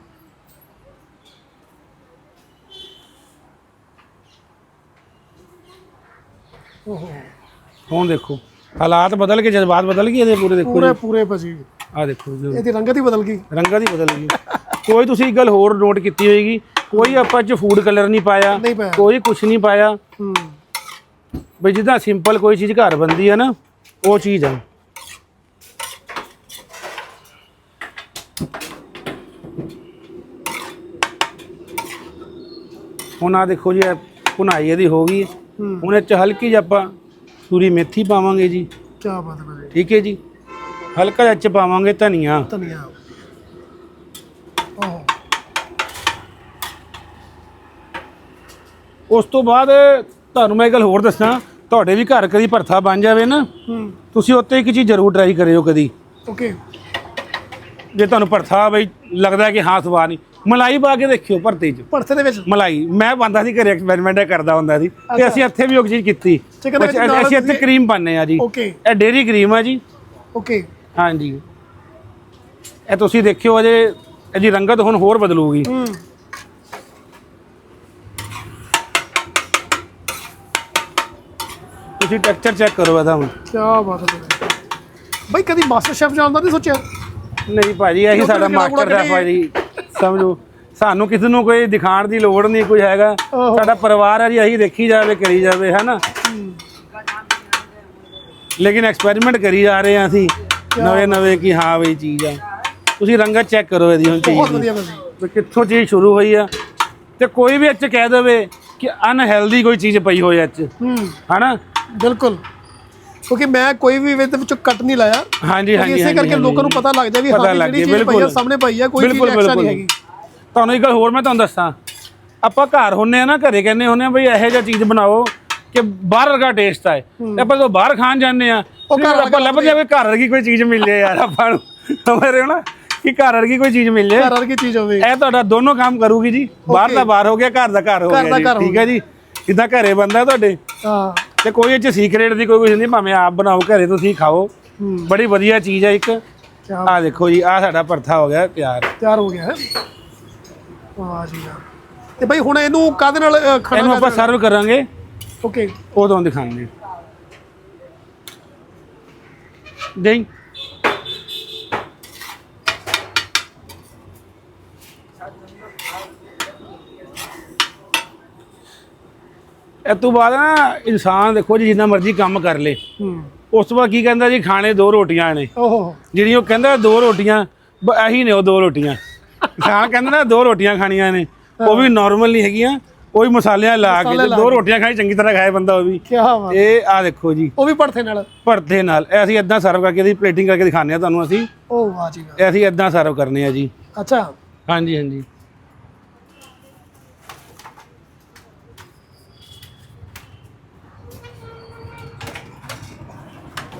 ਓਹੋ। ਹੁਣ ਦੇਖੋ ਹਾਲਾਤ ਬਦਲ ਕੇ ਜਜ਼ਬਾਤ ਬਦਲ ਗਏ ਇਹਦੇ ਪੂਰੇ ਦੇਖੋ ਪੂਰੇ ਪੂਰੇ ਭਾਜੀ ਆ ਦੇਖੋ ਜੀ ਇਹਦੀ ਰੰਗਤ ਹੀ ਬਦਲ ਗਈ। ਰੰਗਾਂ ਦੀ ਬਦਲ ਗਈ। ਕੋਈ ਤੁਸੀਂ ਇੱਕ ਗੱਲ ਹੋਰ ਨੋਟ ਕੀਤੀ ਹੋਏਗੀ ਕੋਈ ਆਪਾਂ ਚ ਫੂਡ ਕਲਰ ਨਹੀਂ ਪਾਇਆ ਨਹੀਂ ਪਾਇਆ। ਕੋਈ ਕੁਝ ਨਹੀਂ ਪਾਇਆ। ਹੂੰ। ਬਈ ਜਿੱਦਾਂ ਸਿੰਪਲ ਕੋਈ ਚੀਜ਼ ਘਰ ਬੰਦੀ ਹੈ ਨਾ ਉਹ ਚੀਜ਼ ਆ। ਹੁਣ ਆ ਦੇਖੋ ਜੀ ਇਹ ਭੁਨਾਈ ਇਹਦੀ ਹੋ ਗਈ ਹੁਣ ਇਹ ਚ ਹਲਕੀ ਜਿਹੀ ਆਪਾਂ ਸੂਰੀ ਮੇਥੀ ਪਾਵਾਂਗੇ ਜੀ। ਕੀ ਬਾਤ ਹੈ ਠੀਕ ਹੈ ਜੀ। ਹਲਕਾ ਜਿਹਾ ਚ ਪਾਵਾਂਗੇ ਧਨੀਆ। ਧਨੀਆ। ਉਸ ਤੋਂ ਬਾਅਦ ਤੁਹਾਨੂੰ ਮੈਂ ਇੱਕ ਗੱਲ ਹੋਰ ਦੱਸਣਾ ਤੁਹਾਡੇ ਵੀ ਘਰ ਕਦੀ ਭਰਥਾ ਬਣ ਜਾਵੇ ਨਾ ਤੁਸੀਂ ਉੱਤੇ ਇੱਕ ਚੀਜ਼ ਜ਼ਰੂਰ ਟਰਾਈ ਕਰਿਓ ਕਦੀ। ਓਕੇ ਜੇ ਤੁਹਾਨੂੰ ਭਰਥਾ ਬਈ ਲੱਗਦਾ ਕਿ ਹਾਂ ਸਵਾਦ ਨਹੀਂ ਮਲਾਈ ਪਾ ਕੇ ਦੇਖਿਓ ਭਰਤੇ 'ਚ। ਭੜਥੇ ਦੇ ਵਿੱਚ? ਮਲਾਈ। ਮੈਂ ਪਾਉਂਦਾ ਸੀ ਘਰੇ ਐਕਸਪੈਰੀਮੈਂਟ ਕਰਦਾ ਹੁੰਦਾ ਸੀ। ਤੇ ਅਸੀਂ ਇੱਥੇ ਵੀ ਉਹ ਚੀਜ਼ ਕੀਤੀ। ਅਸੀਂ- ਇੱਥੇ ਕਰੀਮ ਪਾਉਂਦੇ ਆ ਜੀ। ਓਕੇ ਇਹ ਡੇਰੀ ਕਰੀਮ ਆ ਜੀ। ਓਕੇ ਹਾਂਜੀ। ਇਹ ਤੁਸੀਂ ਦੇਖਿਓ ਅਜੇ ਇਹਦੀ ਰੰਗਤ ਹੁਣ ਹੋਰ ਬਦਲੂਗੀ। ਹੂੰ। ਤੁਸੀਂ ਟੈਕਸਚਰ ਚੈੱਕ ਕਰੋ ਇਹਦਾ ਹੁਣ। ਕੀ ਬਾਤ ਹੈ ਬਾਈ ਕਦੀ ਮਾਸਟਰ ਸ਼ੈਫ ਜਾਣ ਦਾ ਨਹੀਂ ਸੋਚਿਆ? ਨਹੀਂ ਭਾਜੀ ਇਹੀ ਸਾਡਾ ਮਾਸਟਰ ਸ਼ੈਫ ਆ ਜੀ ਸਮਝੋ। ਸਾਨੂੰ ਕਿਸੇ ਨੂੰ ਕੋਈ ਦਿਖਾਣ ਦੀ ਲੋੜ ਨਹੀਂ ਕੋਈ ਹੈਗਾ। ਸਾਡਾ ਪਰਿਵਾਰ ਹੈ ਜੀ ਇਹੀ ਦੇਖੀ ਜਾਵੇ ਕਰੀ ਜਾਵੇ ਹੈਨਾ? ਲੇਕਿਨ ਐਕਸਪੈਰੀਮੈਂਟ ਕਰੀ ਜਾ ਰਹੇ ਆ ਅਸੀਂ। ਨਵੇਂ ਨਵੇਂ ਕਿ ਹਾਂ ਬਈ ਚੀਜ਼ ਆ। ਤੁਸੀਂ ਰੰਗਤ ਚੈੱਕ ਕਰੋ ਇਹਦੀ ਹੁਣ ਚੀਜ਼ ਬਹੁਤ ਵਧੀਆ ਵੀ ਕਿੱਥੋਂ ਚੀਜ਼ ਸ਼ੁਰੂ ਹੋਈ ਆ। ਤੇ ਕੋਈ ਵੀ ਇੱਚ ਕਹਿ ਦੇਵੇ ਕਿ ਅਨਹੈਲਦੀ ਕੋਈ ਚੀਜ਼ ਪਈ ਹੋਈ ਇੱਚ ਹੂੰ। ਹਨਾ? ਬਿਲਕੁਲ। ਕਿਉਂਕਿ ਮੈਂ ਕੋਈ ਵੀ ਇਹਦੇ ਵਿੱਚੋਂ ਕੱਟ ਨਹੀਂ ਲਾਇਆ। ਹਾਂਜੀ ਹਾਂਜੀ ਇਸੇ ਕਰਕੇ। ਲੋਕਾਂ ਨੂੰ ਪਤਾ ਲੱਗ ਜਾ ਵੀ ਹਾਂ ਜਿਹੜੀ ਚੀਜ਼ ਪਈ ਆ। ਸਾਹਮਣੇ ਪਈ ਆ ਕੋਈ ਚੀਜ਼ ਐਕਸਟਰਾ ਨਹੀਂ ਹੈਗੀ। ਤੁਹਾਨੂੰ ਇੱਕ ਗੱਲ ਹੋਰ ਮੈਂ ਤੁਹਾਨੂੰ ਦੱਸਾਂ। ਆਪਾਂ ਘਰ ਹੁੰਨੇ ਆ ਨਾ ਘਰੇ ਕਹਿੰਦੇ ਹੁੰਨੇ ਆ ਬਈ ਇਹੋ ਜਿਹਾ ਚੀਜ਼ ਬਣਾਓ ਕਿ ਬਾਹਰ ਵਰਗਾ ਟੇਸਟ ਆਏ। ਆਪਾਂ ਜਦੋਂ ਬਾਹਰ ਖਾਣ ਜਾਂਦੇ ਆ ਉਹ ਘਰ ਆਪਾਂ ਲੱਭਦੇ ਆ ਵੀ ਘਰ ਵਰਗੀ ਕੋਈ ਚੀਜ਼ ਮਿਲੇ ਯਾਰ ਆਪਾਂ ਨੂੰ। ਸਮਝ ਨਾ? ਕਿ ਘਰ ਵਰਗੀ ਕੋਈ ਚੀਜ਼ ਮਿਲੇ ਘਰ ਵਰਗੀ ਚੀਜ਼ ਹੋਵੇ। ਇਹ ਤੁਹਾਡਾ ਦੋਨੋਂ ਕੰਮ ਕਰੂਗੀ ਜੀ। ਬਾਹਰ ਦਾ ਬਾਹਰ ਹੋ ਗਿਆ ਘਰ ਦਾ ਘਰ ਹੋ ਗਿਆ ਠੀਕ ਹੈ ਜੀ। ਜਿੱਦਾਂ ਘਰੇ ਬੰਦਾ ਤੁਹਾਡੇ ਹਾਂ। ਤੇ ਕੋਈ ਇਹ ਚ ਸੀਕ੍ਰੇਟ ਦੀ ਕੋਈ ਕੁਝ ਨਹੀਂ ਭਾਵੇਂ ਆਪ ਬਣਾਓ ਘਰੇ ਤੁਸੀਂ ਖਾਓ। ਬੜੀ ਵਧੀਆ ਚੀਜ਼ ਹੈ ਇੱਕ। ਆਹ ਦੇਖੋ ਜੀ ਆਹ ਸਾਡਾ ਭਰਥਾ ਹੋ ਗਿਆ ਤਿਆਰ ਤਿਆਰ ਹੋ ਗਿਆ ਹੈ। ਵਾਹ ਜੀ ਵਾਹ। ਤੇ ਬਾਈ ਹੁਣ ਇਹਨੂੰ ਕਾਦੇ ਨਾਲ ਖਾਣਾ ਇਹਨੂੰ ਆਪਾਂ ਸਰਵ ਕਰਾਂਗੇ। ਓਕੇ। ਉਹ ਤੁਹਾਨੂੰ ਦਿਖਾਉਂਦੇ ਦੇਈ। ਇਹ ਤੋਂ ਬਾਅਦ ਨਾ ਇਨਸਾਨ ਦੇਖੋ ਜੀ ਜਿੰਨਾ ਮਰਜ਼ੀ ਕੰਮ ਕਰ ਲੇ। ਉਸ ਤੋਂ ਬਾਅਦ ਕੀ ਕਹਿੰਦਾ ਜੀ ਖਾਣੇ ਦੋ ਰੋਟੀਆਂ ਨੇ। ਓਹੋ। ਜਿਹੜੀਆਂ ਉਹ ਕਹਿੰਦਾ ਦੋ ਰੋਟੀਆਂ ਇਹੀ ਨੇ ਉਹ ਦੋ ਰੋਟੀਆਂ। ਇਨਸਾਨ ਕਹਿੰਦਾ ਨਾ ਦੋ ਰੋਟੀਆਂ ਖਾਣੀਆਂ ਨੇ। ਉਹ ਵੀ ਨਾਰਮਲ ਨਹੀਂ ਹੈਗੀਆਂ। ਵੀ ਮਸਾਲਿਆਂ ਲਾ ਕੇ ਦੋ ਰੋਟੀਆਂ ਖਾਈ ਚੰਗੀ ਤਰ੍ਹਾਂ ਖਾਏ ਬੰਦਾ ਉਹ ਵੀ। ਕੀ ਬਾਤ। ਇਹ ਆ ਦੇਖੋ ਜੀ। ਉਹ ਵੀ ਪੜਥੇ ਨਾਲ। ਭਰਤੇ ਨਾਲ। ਅਸੀਂ ਇਦਾਂ ਸਰਵ ਕਰਕੇ ਇਹਦੀ ਪਲੇਟਿੰਗ ਕਰਕੇ ਦਿਖਾਉਂਦੇ ਆ ਤੁਹਾਨੂੰ ਅਸੀਂ। ਓ ਵਾਹ ਜੀ ਅਸੀਂ ਇਦਾਂ ਸਰਵ ਕਰਨੇ ਆ ਜੀ। ਅੱਛਾ। ਹਾਂਜੀ ਹਾਂਜੀ।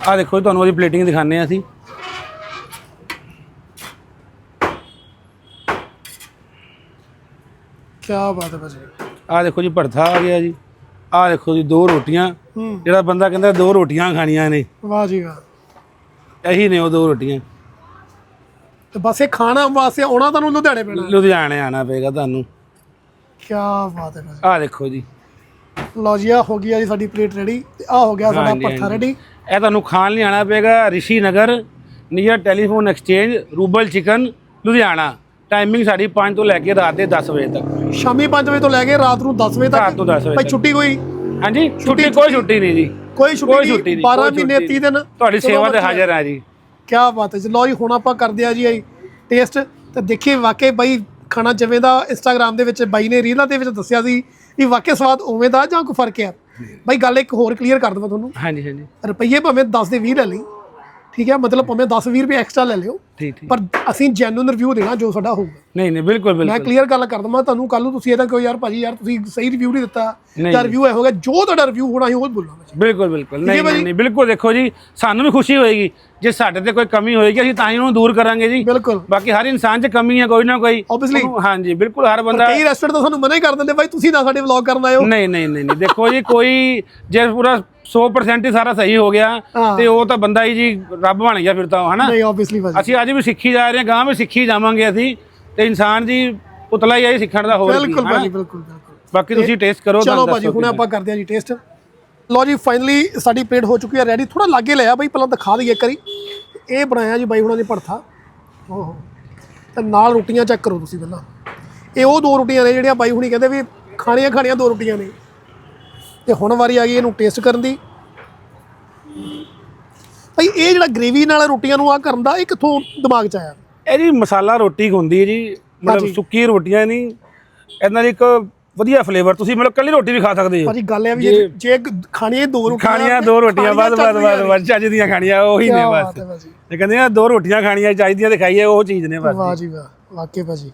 ਆ ਦੇਖੋ ਤੁਹਾਨੂੰ ਉਹਦੀ ਪਲੇਟਿੰਗ ਦਿਖਾਉਂਦੇ ਆ ਅਸੀਂ। ਕੀ ਬਾਤ ਹੈ ਭਾਜੀ। ਆ ਦੇਖੋ ਜੀ ਭਰਥਾ ਆ ਗਿਆ ਜੀ। ਆ ਦੇਖੋ ਜੀ ਦੋ ਰੋਟੀਆਂ। ਹੂੰ। ਜਿਹੜਾ ਬੰਦਾ ਕਹਿੰਦਾ ਦੋ ਰੋਟੀਆਂ ਖਾਣੀਆਂ ਨੇ। ਵਾਹ ਜੀ ਵਾਹ। ਇਹੀ ਨੇ ਉਹ ਦੋ ਰੋਟੀਆਂ। ਤੇ ਬਸ ਇਹ ਖਾਣਾ ਵਾਸਤੇ ਆਉਣਾ ਤੁਹਾਨੂੰ ਲੁਧਿਆਣੇ ਪੈਣਾ। ਲੁਧਿਆਣੇ ਆਣਾ ਪਏਗਾ ਤੁਹਾਨੂੰ। ਕੀ ਬਾਤ ਹੈ ਭਾਜੀ। ਆ ਦੇਖੋ ਜੀ। ਲਓ ਜੀ ਆ ਹੋ ਗਈ ਆ ਜੀ ਸਾਡੀ ਪਲੇਟ ਰੈਡੀ ਤੇ ਆ ਹੋ ਗਿਆ ਸਾਡਾ ਹਾਂਜੀ, ਪੱਠਾ ਹਾਂਜੀ। ਰੈਡੀ ਇਹ ਤੁਹਾਨੂੰ ਖਾਣ ਲਈ ਆਣਾ ਪਏਗਾ Rishi Nagar near telephone exchange Rubal chicken Ludhiana. Timing ਸਾਡੀ 5 ਤੋਂ ਲੈ ਕੇ ਰਾਤ ਦੇ 10 ਵਜੇ ਤੱਕ। ਸ਼ਾਮੀ 5 ਵਜੇ ਤੋਂ ਲੈ ਕੇ ਰਾਤ ਨੂੰ 10 ਵਜੇ ਰਾਤ ਤੱਕ ਤੋਂ 10 ਵਜੇ ਭਾਈ ਛੁੱਟੀ ਕੋਈ? ਹਾਂਜੀ ਛੁੱਟੀ ਕੋਈ ਛੁੱਟੀ ਨਹੀਂ ਜੀ। ਕੋਈ ਛੁੱਟੀ ਨਹੀਂ ਛੁੱਟੀ ਨਹੀਂ 12 ਕੋਈ ਮਹੀਨੇ ਛੁੱਟੀ 30 ਦਿਨ ਤੁਹਾਡੀ ਸੇਵਾ ਤੇ ਹਾਜ਼ਰ ਹੈ ਜੀ। ਕੀ ਬਾਤ ਹੈ ਜੀ। ਲਓ ਜੀ ਹੁਣ ਆਪਾਂ ਕਰਦੇ ਆ ਜੀ ਇਹ ਟੇਸਟ ਤੇ ਦੇਖੀਏ ਵਾਕਈ ਬਾਈ ਖਾਣਾ ਜਿਵੇਂ ਦਾ ਇੰਸਟਾਗ੍ਰam ਦੇ ਵਿੱਚ ਬਾਈ ਨੇ ਰੀਲਾਂ ਦੇ ਵਿੱਚ ਦੱਸਿਆ ਸੀ ਵੀ ਵਾਕਈ ਸਵਾਦ ਉਵੇਂ ਦਾ ਜਾਂ ਕੋਈ ਫ਼ਰਕ ਆ ਬਾਈ ਗੱਲ ਇੱਕ ਹੋਰ ਕਲੀਅਰ ਕਰ ਦਵਾਂ ਤੁਹਾਨੂੰ। ਹਾਂਜੀ ਹਾਂਜੀ। ਰੁਪਈਏ ਭਾਵੇਂ 10 ਦੇ 20 ਲੈ ਲਈ। ਠੀਕ ਹੈ ਮਤਲਬ ਭਾਵੇਂ 10 20 ਰੁਪਏ ਐਕਸਟਰਾ ਲੈ ਲਿਓ ਠੀਕ ਠੀਕ। ਪਰ ਅਸੀਂ ਜੈਨੂਇਨ ਰਿਵਿਊ ਦੇਣਾ ਜੋ ਸਾਡਾ ਹੋਊਗਾ। ਨਹੀਂ ਨਹੀਂ ਬਿਲਕੁਲ ਮੈਂ ਬਿਲਕੁਲ। ਕਲੀਅਰ ਗੱਲ ਕਰ ਦਵਾਂ ਤੁਹਾਨੂੰ ਕੱਲ ਨੂੰ ਤੁਸੀਂ ਇਹਦਾ ਕੋਈ ਯਾਰ ਭਾਜੀ ਯਾਰ ਤੁਸੀਂ ਸਹੀ ਰਿਵਿਊ ਨਹੀਂ ਦਿੱਤਾ ਨਹੀਂ। ਜਾਂ ਰਿਵਿਊ ਇਹ ਹੋਗਾ ਜੋ ਤੁਹਾਡਾ ਰਿਵਿਊ ਹੋਣਾ ਸੀ ਉਹ ਬੋਲਣਾ ਮੈਂ ਬਿਲਕੁਲ ਬਿਲਕੁਲ। ਨਹੀਂ ਭਾਜੀ? ਨਹੀਂ ਨਹੀਂ ਬਿਲਕੁਲ ਦੇਖੋ ਜੀ ਸਾਨੂੰ ਵੀ ਖੁਸ਼ੀ ਹੋਏਗੀ ਜੇ ਸਾਡੇ ਤੇ ਕੋਈ ਕਮੀ ਹੋਏਗੀ ਅਸੀਂ ਤਾਂ ਹੀ ਉਹਨੂੰ ਦੂਰ ਕਰਾਂਗੇ ਜੀ। ਬਿਲਕੁਲ। ਬਾਕੀ ਹਰ ਇਨਸਾਨ 'ਚ ਕਮੀ ਹੈ ਕੋਈ ਨਾ ਕੋਈ। Obviously। ਉਹਨੂੰ- ਹਾਂਜੀ ਬਿਲਕੁਲ ਹਰ ਬੰਦਾ ਕਈ ਰੈਸਟੋਰੈਂਟ ਤਾਂ ਸਾਨੂੰ ਮਨਾ ਹੀ ਕਰ ਦਿੰਦੇ ਬਾਈ ਤੁਸੀਂ ਨਾ ਸਾਡੇ ਵਲੌਗ ਕਰਨ ਆਇਓ ਨਹੀਂ ਨਹੀਂ ਨਹੀਂ ਨਹੀਂ ਦੇਖੋ ਜੀ ਕੋਈ ਜੇ ਪੂਰਾ 100% ਹੀ ਸਾਰਾ ਸਹੀ ਹੋ ਗਿਆ ਹਾਂ। ਤੇ ਉਹ ਤਾਂ ਬੰਦਾ ਹੀ ਜੀ ਰੱਬ ਬਣ ਗਿਆ ਫਿਰ ਤਾਂ ਹਨਾ? ਨਹੀਂ ਆਬਵੀਅਸਲੀ ਅਸੀਂ ਅੱਜ ਵੀ ਸਿੱਖੀ ਜਾ ਰਹੇ ਹਾਂ ਗਾਂ ਵੀ ਸਿੱਖੀ ਜਾਵਾਂਗੇ ਅਸੀਂ ਤੇ ਇਨਸਾਨ ਜੀ ਪੁਤਲਾ ਹੀ ਹੈ ਸਿੱਖਣ ਦਾ ਹੋਰ ਬਿਲਕੁਲ? ਭਾਜੀ ਬਿਲਕੁਲ ਬਾਕੀ ਤੁਸੀਂ ਟੇਸਟ ਕਰੋ ਚਲੋ ਭਾਜੀ ਹੁਣ ਆਪਾਂ ਕਰਦੇ ਆ ਜੀ ਟੇਸਟ ਲਓ ਜੀ ਫਾਈਨਲੀ ਸਾਡੀ ਪਲੇਟ ਹੋ ਚੁੱਕੀ ਹੈ ਰੈਡੀ ਥੋੜਾ ਲਾਗੇ ਲਿਆ ਬਾਈ ਪਹਿਲਾਂ ਦਿਖਾ ਦਈਏ ਇੱਕ ਵਾਰੀ। ਇਹ ਬਣਾਇਆ ਜੀ ਬਾਈ ਹੁਣਾਂ ਨੇ ਭੜਥਾ। ਓਹੋ ਤੇ ਨਾਲ ਰੋਟੀਆਂ ਚੈੱਕ ਕਰੋ ਤੁਸੀਂ ਪਹਿਲਾਂ। ਇਹ ਉਹ ਦੋ ਰੋਟੀਆਂ ਨੇ ਜਿਹੜੀਆਂ ਬਾਈ ਹੁਣੀ ਕਹਿੰਦੇ ਵੀ ਖਾਣੀਆਂ ਖਾਣੀਆਂ ਦੋ ਰੋਟੀਆਂ ਨੇ। ਤੇ ਹੁਣ ਵਾਰੀ ਆ ਗਈ ਇਹਨੂੰ ਟੇਸਟ ਕਰਨ ਦੀ। ਭਾਈ ਇਹ ਜਿਹੜਾ ਗ੍ਰੇਵੀ ਨਾਲ ਰੋਟੀਆਂ ਨੂੰ ਆ ਕਰਨ ਦਾ ਇਹ ਕਿੱਥੋਂ ਦਿਮਾਗ 'ਚ ਆਇਆ? ਇਹ ਜੀ ਮਸਾਲਾ ਰੋਟੀ ਹੁੰਦੀ ਹੈ ਜੀ ਮਤਲਬ। ਸੁੱਕੀ ਰੋਟੀਆਂ ਨਹੀਂ ਇਹਨਾਂ ਦੀ ਇੱਕ ਵਧੀਆ ਫਲੇਵਰ ਤੁਸੀਂ ਮਤਲਬ ਕੱਲੀ ਰੋਟੀ ਵੀ ਖਾ ਸਕਦੇ ਹੋ। ਭਾਜੀ ਗੱਲ ਇਹ ਆ ਵੀ ਜੇ- ਖਾਣੀਆਂ ਇਹ ਦੋ ਰੋਟੀਆਂ ਖਾਣੀਆਂ ਤੇ ਦੋ ਰੋਟੀਆਂ ਬਾਅਦ ਬਾਅਦ ਖਾਣੀਆਂ ਬਾਅਦ ਬਾਅਦ ਚੱਜ ਦੀਆਂ ਖਾਣੀਆਂ ਉਹੀ ਨੇ ਬਸ। ਹੈ ਇਹ ਕਹਿੰਦੇ ਆ ਦੋ ਰੋਟੀਆਂ ਖਾਣੀਆਂ ਚਾਹੀਦੀਆਂ ਤੇ ਖਾਈਏ ਉਹ ਚੀਜ਼ ਨੇ ਬਸ ਵਾਹ ਜੀ ਵਾਹ ਵਾਕਈ ਭਾਜੀ।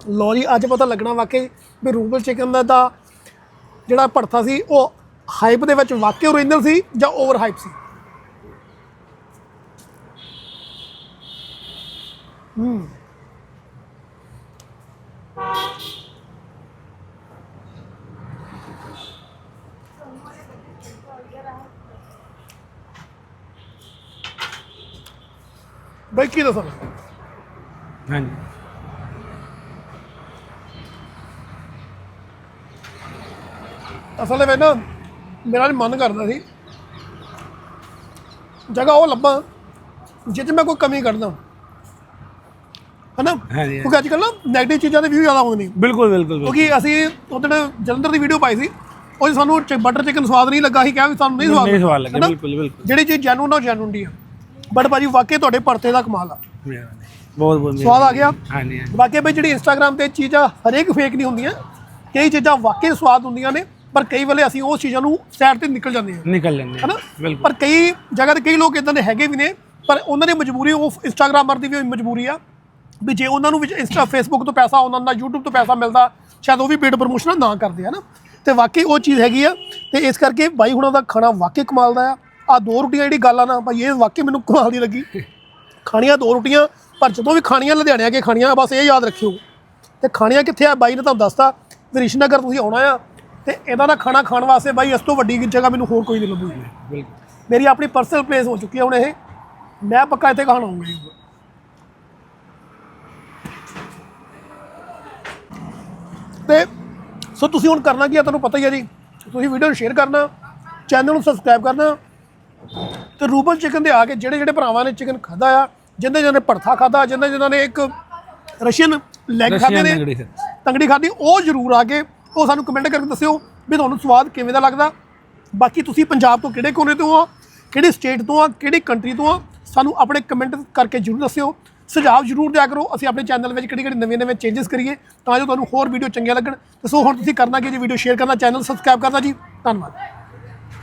ਲੋ ਜੀ ਅੱਜ ਪਤਾ ਲੱਗਣਾ ਵਾਕਈ ਵੀ ਰੂਬਲ ਚਿਕਨ ਦਾ ਤਾਂ ਜਿਹੜਾ ਭੜਥਾ ਸੀ, ਉਹ ਹਾਈਪ ਦੇ ਵਿੱਚ ਵਾਕਿਆ ਓਰੀਜਨਲ ਸੀ ਜਾਂ ਓਵਰ ਹਾਈਪ ਸੀ? ਹੂੰ। ਬਈ, ਕੀ ਦੱਸਾਂ? ਹਾਂਜੀ। ਅਸਲ ਵਿੱਚ ਨਾ ਮੇਰਾ ਵੀ ਮਨ ਕਰਦਾ ਸੀ। ਜਗ੍ਹਾ ਉਹ ਲੱਭਾਂ ਜਿੱਥੇ ਮੈਂ ਕੋਈ ਕਮੀ ਕੱਢਦਾ। ਹਨਾ? ਹਾਂਜੀ ਕਿਉਂਕਿ ਅੱਜ ਕੱਲ੍ਹ ਨਾ 네ਗੇਟਿਵ ਚੀਜ਼ਾਂ ਦੇ ਵਿਊ ਜ਼ਿਆਦਾ ਆਉਂਦੇ ਨੇ ਬਿਲਕੁਲ ਬਿਲਕੁਲ ਬਿਲਕੁਲ। ਕਿਉਂਕਿ ਅਸੀਂ ਉਦੋਂ ਜਲੰਧਰ ਦੀ ਵੀਡੀਓ ਪਾਈ ਸੀ। ਉਹ 'ਚ ਸਾਨੂੰ ਬਟਰ ਚਿਕਨ ਸਵਾਦ ਨਹੀਂ ਲੱਗਾ ਸੀ ਕਿਹਾ ਵੀ ਸਾਨੂੰ ਨਹੀਂ ਸਵਾਦ ਨਹੀਂ ਸਵਾਲ ਲੱਗੇ ਹਨਾ? ਬਿਲਕੁਲ ਬਿਲਕੁਲ। ਜਿਹੜੀ ਚੀਜ਼ ਜੈਨੂਨ ਆ ਜੈਨੂਨ ਦੀ ਆ। ਬਟ ਭਾਜੀ ਵਾਕਈ ਤੁਹਾਡੇ ਭਰਤੇ ਦਾ ਕਮਾਲ ਆ। ਬਹੁਤ ਬਹੁਤ ਸਵਾਦ ਆ ਗਿਆ। ਹਾਂਜੀ ਹਾਂਜੀ। ਵਾਕਈ ਬਈ ਜਿਹੜੀ ਇੰਸਟਾਗ੍ਰam ਤੇ ਚੀਜ਼ਾਂ ਹਰੇਕ ਫੇਕ ਨਹੀਂ ਹੁੰਦੀਆਂ ਕਈ ਚੀਜ਼ਾਂ ਵਾਕਈ ਸਵਾਦ ਹੁੰਦੀਆਂ ਨੇ। ਪਰ ਕਈ ਵੇਲੇ ਅਸੀਂ ਉਸ ਚੀਜ਼ਾਂ ਨੂੰ ਸਾਈਡ ਤੇ ਨਿਕਲ ਜਾਂਦੇ ਹਾਂ। ਨਿਕਲ ਲੈਂਦੇ ਹਨਾ? ਹਾਂ ਬਿਲਕੁਲ। ਪਰ ਕਈ ਜਗ੍ਹਾ ਤੇ ਕਈ ਲੋਕ ਇਦਾਂ ਦੇ ਹੈਗੇ ਵੀ ਨੇ ਪਰ ਉਹਨਾਂ ਦੀ ਮਜਬੂਰੀ ਉਹ ਇੰਸਟਾਗ੍ਰਾਮਰ ਦੀ ਵੀ ਮਜਬੂਰੀ ਆ ਵੀ ਜੇ ਉਹਨਾਂ ਨੂੰ ਵਿੱਚ ਇੰਸਟਾ ਫੇਸਬੁੱਕ ਤੋਂ ਪੈਸਾ ਉਹਨਾਂ ਦਾ YouTube ਤੋਂ ਪੈਸਾ ਮਿਲਦਾ ਸ਼ਾਇਦ ਉਹ ਵੀ ਪੇਡ ਪ੍ਰਮੋਸ਼ਨ ਨਾ ਕਰਦੇ ਹਨਾ? ਤੇ ਵਾਕਈ ਉਹ ਚੀਜ਼ ਹੈਗੀ ਆ ਤੇ ਇਸ ਕਰਕੇ ਬਾਈ ਹੁਣਾਂ ਦਾ ਖਾਣਾ ਵਾਕਈ ਕਮਾਲ ਦਾ ਆ। ਆ ਦੋ ਰੋਟੀਆਂ ਜਿਹੜੀ ਗੱਲ ਆ ਨਾ ਭਾਈ ਇਹ ਵਾਕਈ ਮੈਨੂੰ ਕਮਾਲ ਦੀ ਲੱਗੀ। ਖਾਣੀਆਂ ਦੋ ਰੋਟੀਆਂ ਪਰ ਜਦੋਂ ਵੀ ਖਾਣੀਆਂ ਲੁਧਿਆਣੇ ਆ ਕੇ ਖਾਣੀਆਂ ਬਸ ਇਹ ਯਾਦ ਰੱਖਿਓ। ਤੇ ਖਾਣੀਆਂ ਕਿੱਥੇ ਆ? ਬਾਈ ਨੇ ਤੁਹਾਨੂੰ ਦੱਸਤਾ ਰਿਸ਼ਨਗਰ ਤੁਸੀਂ ਆਉਣਾ ਆ ਤੇ ਇਹਦਾ ਦਾ ਖਾਣਾ ਖਾਣ ਵਾਸਤੇ ਬਾਈ ਇਸ ਤੋਂ ਵੱਡੀ ਜਗ੍ਹਾ ਮੈਨੂੰ ਹੋਰ ਕੋਈ ਨਹੀਂ ਲੱਭੂਗੀ ਬਿਲਕੁਲ। ਮੇਰੀ ਆਪਣੀ ਪਰਸਨਲ ਪਲੇਸ ਹੋ ਚੁੱਕੀ ਹੈ ਹੁਣ ਇਹ। ਮੈਂ ਪੱਕਾ ਇੱਥੇ ਖਾਣ ਆਉਂਗਾ ਜੀ। ਤੇ ਸੋ ਤੁਸੀਂ ਹੁਣ ਕਰਨਾ ਕੀ ਹੈ ਤੁਹਾਨੂੰ ਪਤਾ ਹੀ ਹੈ ਜੀ। ਤੁਸੀਂ ਵੀਡੀਓ ਨੂੰ ਸ਼ੇਅਰ ਕਰਨਾ ਚੈਨਲ ਨੂੰ ਸਬਸਕ੍ਰਾਈਬ ਕਰਨਾ। ਤੇ ਰੂਬਲ ਚਿਕਨ ਦੇ ਆ ਕੇ ਜਿਹੜੇ ਜਿਹੜੇ ਭਰਾਵਾਂ ਨੇ ਚਿਕਨ ਖਾਦਾ ਆ ਜਿੰਦੇ ਜਿਹਨੇ ਭੜਥਾ ਖਾਦਾ ਜਿੰਦੇ ਜਿਨ੍ਹਾਂ ਨੇ ਇੱਕ ਰਸ਼ੀਅਨ ਲੈਗ ਖਾਦੇ ਨੇ। ਤੰਗੜੀ ਖਾਦੀ ਉਹ ਜ਼ਰੂਰ ਆ ਕੇ ਉਹ ਸਾਨੂੰ ਕਮੈਂਟ ਕਰਕੇ ਦੱਸਿਓ ਵੀ ਤੁਹਾਨੂੰ ਸਵਾਦ ਕਿਵੇਂ ਦਾ ਲੱਗਦਾ। ਬਾਕੀ ਤੁਸੀਂ ਪੰਜਾਬ ਤੋਂ ਕਿਹੜੇ ਕੋਨੇ ਤੋਂ ਆ, ਕਿਹੜੇ ਸਟੇਟ ਤੋਂ ਆ, ਕਿਹੜੀ ਕੰਟਰੀ ਤੋਂ ਆ, ਸਾਨੂੰ ਆਪਣੇ ਕਮੈਂਟ ਕਰਕੇ ਜ਼ਰੂਰ ਦੱਸਿਓ। ਸੁਝਾਅ ਜ਼ਰੂਰ ਦਿਆ ਕਰੋ, ਅਸੀਂ ਆਪਣੇ ਚੈਨਲ ਵਿੱਚ ਕਿਹੜੀ ਕਿਹੜੀ ਨਵੇਂ ਨਵੇਂ ਚੇਂਜਸ ਕਰੀਏ, ਤਾਂ ਜੋ ਤੁਹਾਨੂੰ ਹੋਰ ਵੀਡੀਓ ਚੰਗੀਆਂ ਲੱਗਣ। ਤੇ ਸੋ ਹੁਣ ਤੁਸੀਂ ਕਰਨਾ ਕੀ ਜੀ ਵੀਡੀਓ ਸ਼ੇਅਰ ਕਰਨਾ ਚੈਨਲ ਸਬਸਕ੍ਰਾਈਬ ਕਰਨਾ ਜੀ। ਧੰਨਵਾਦ।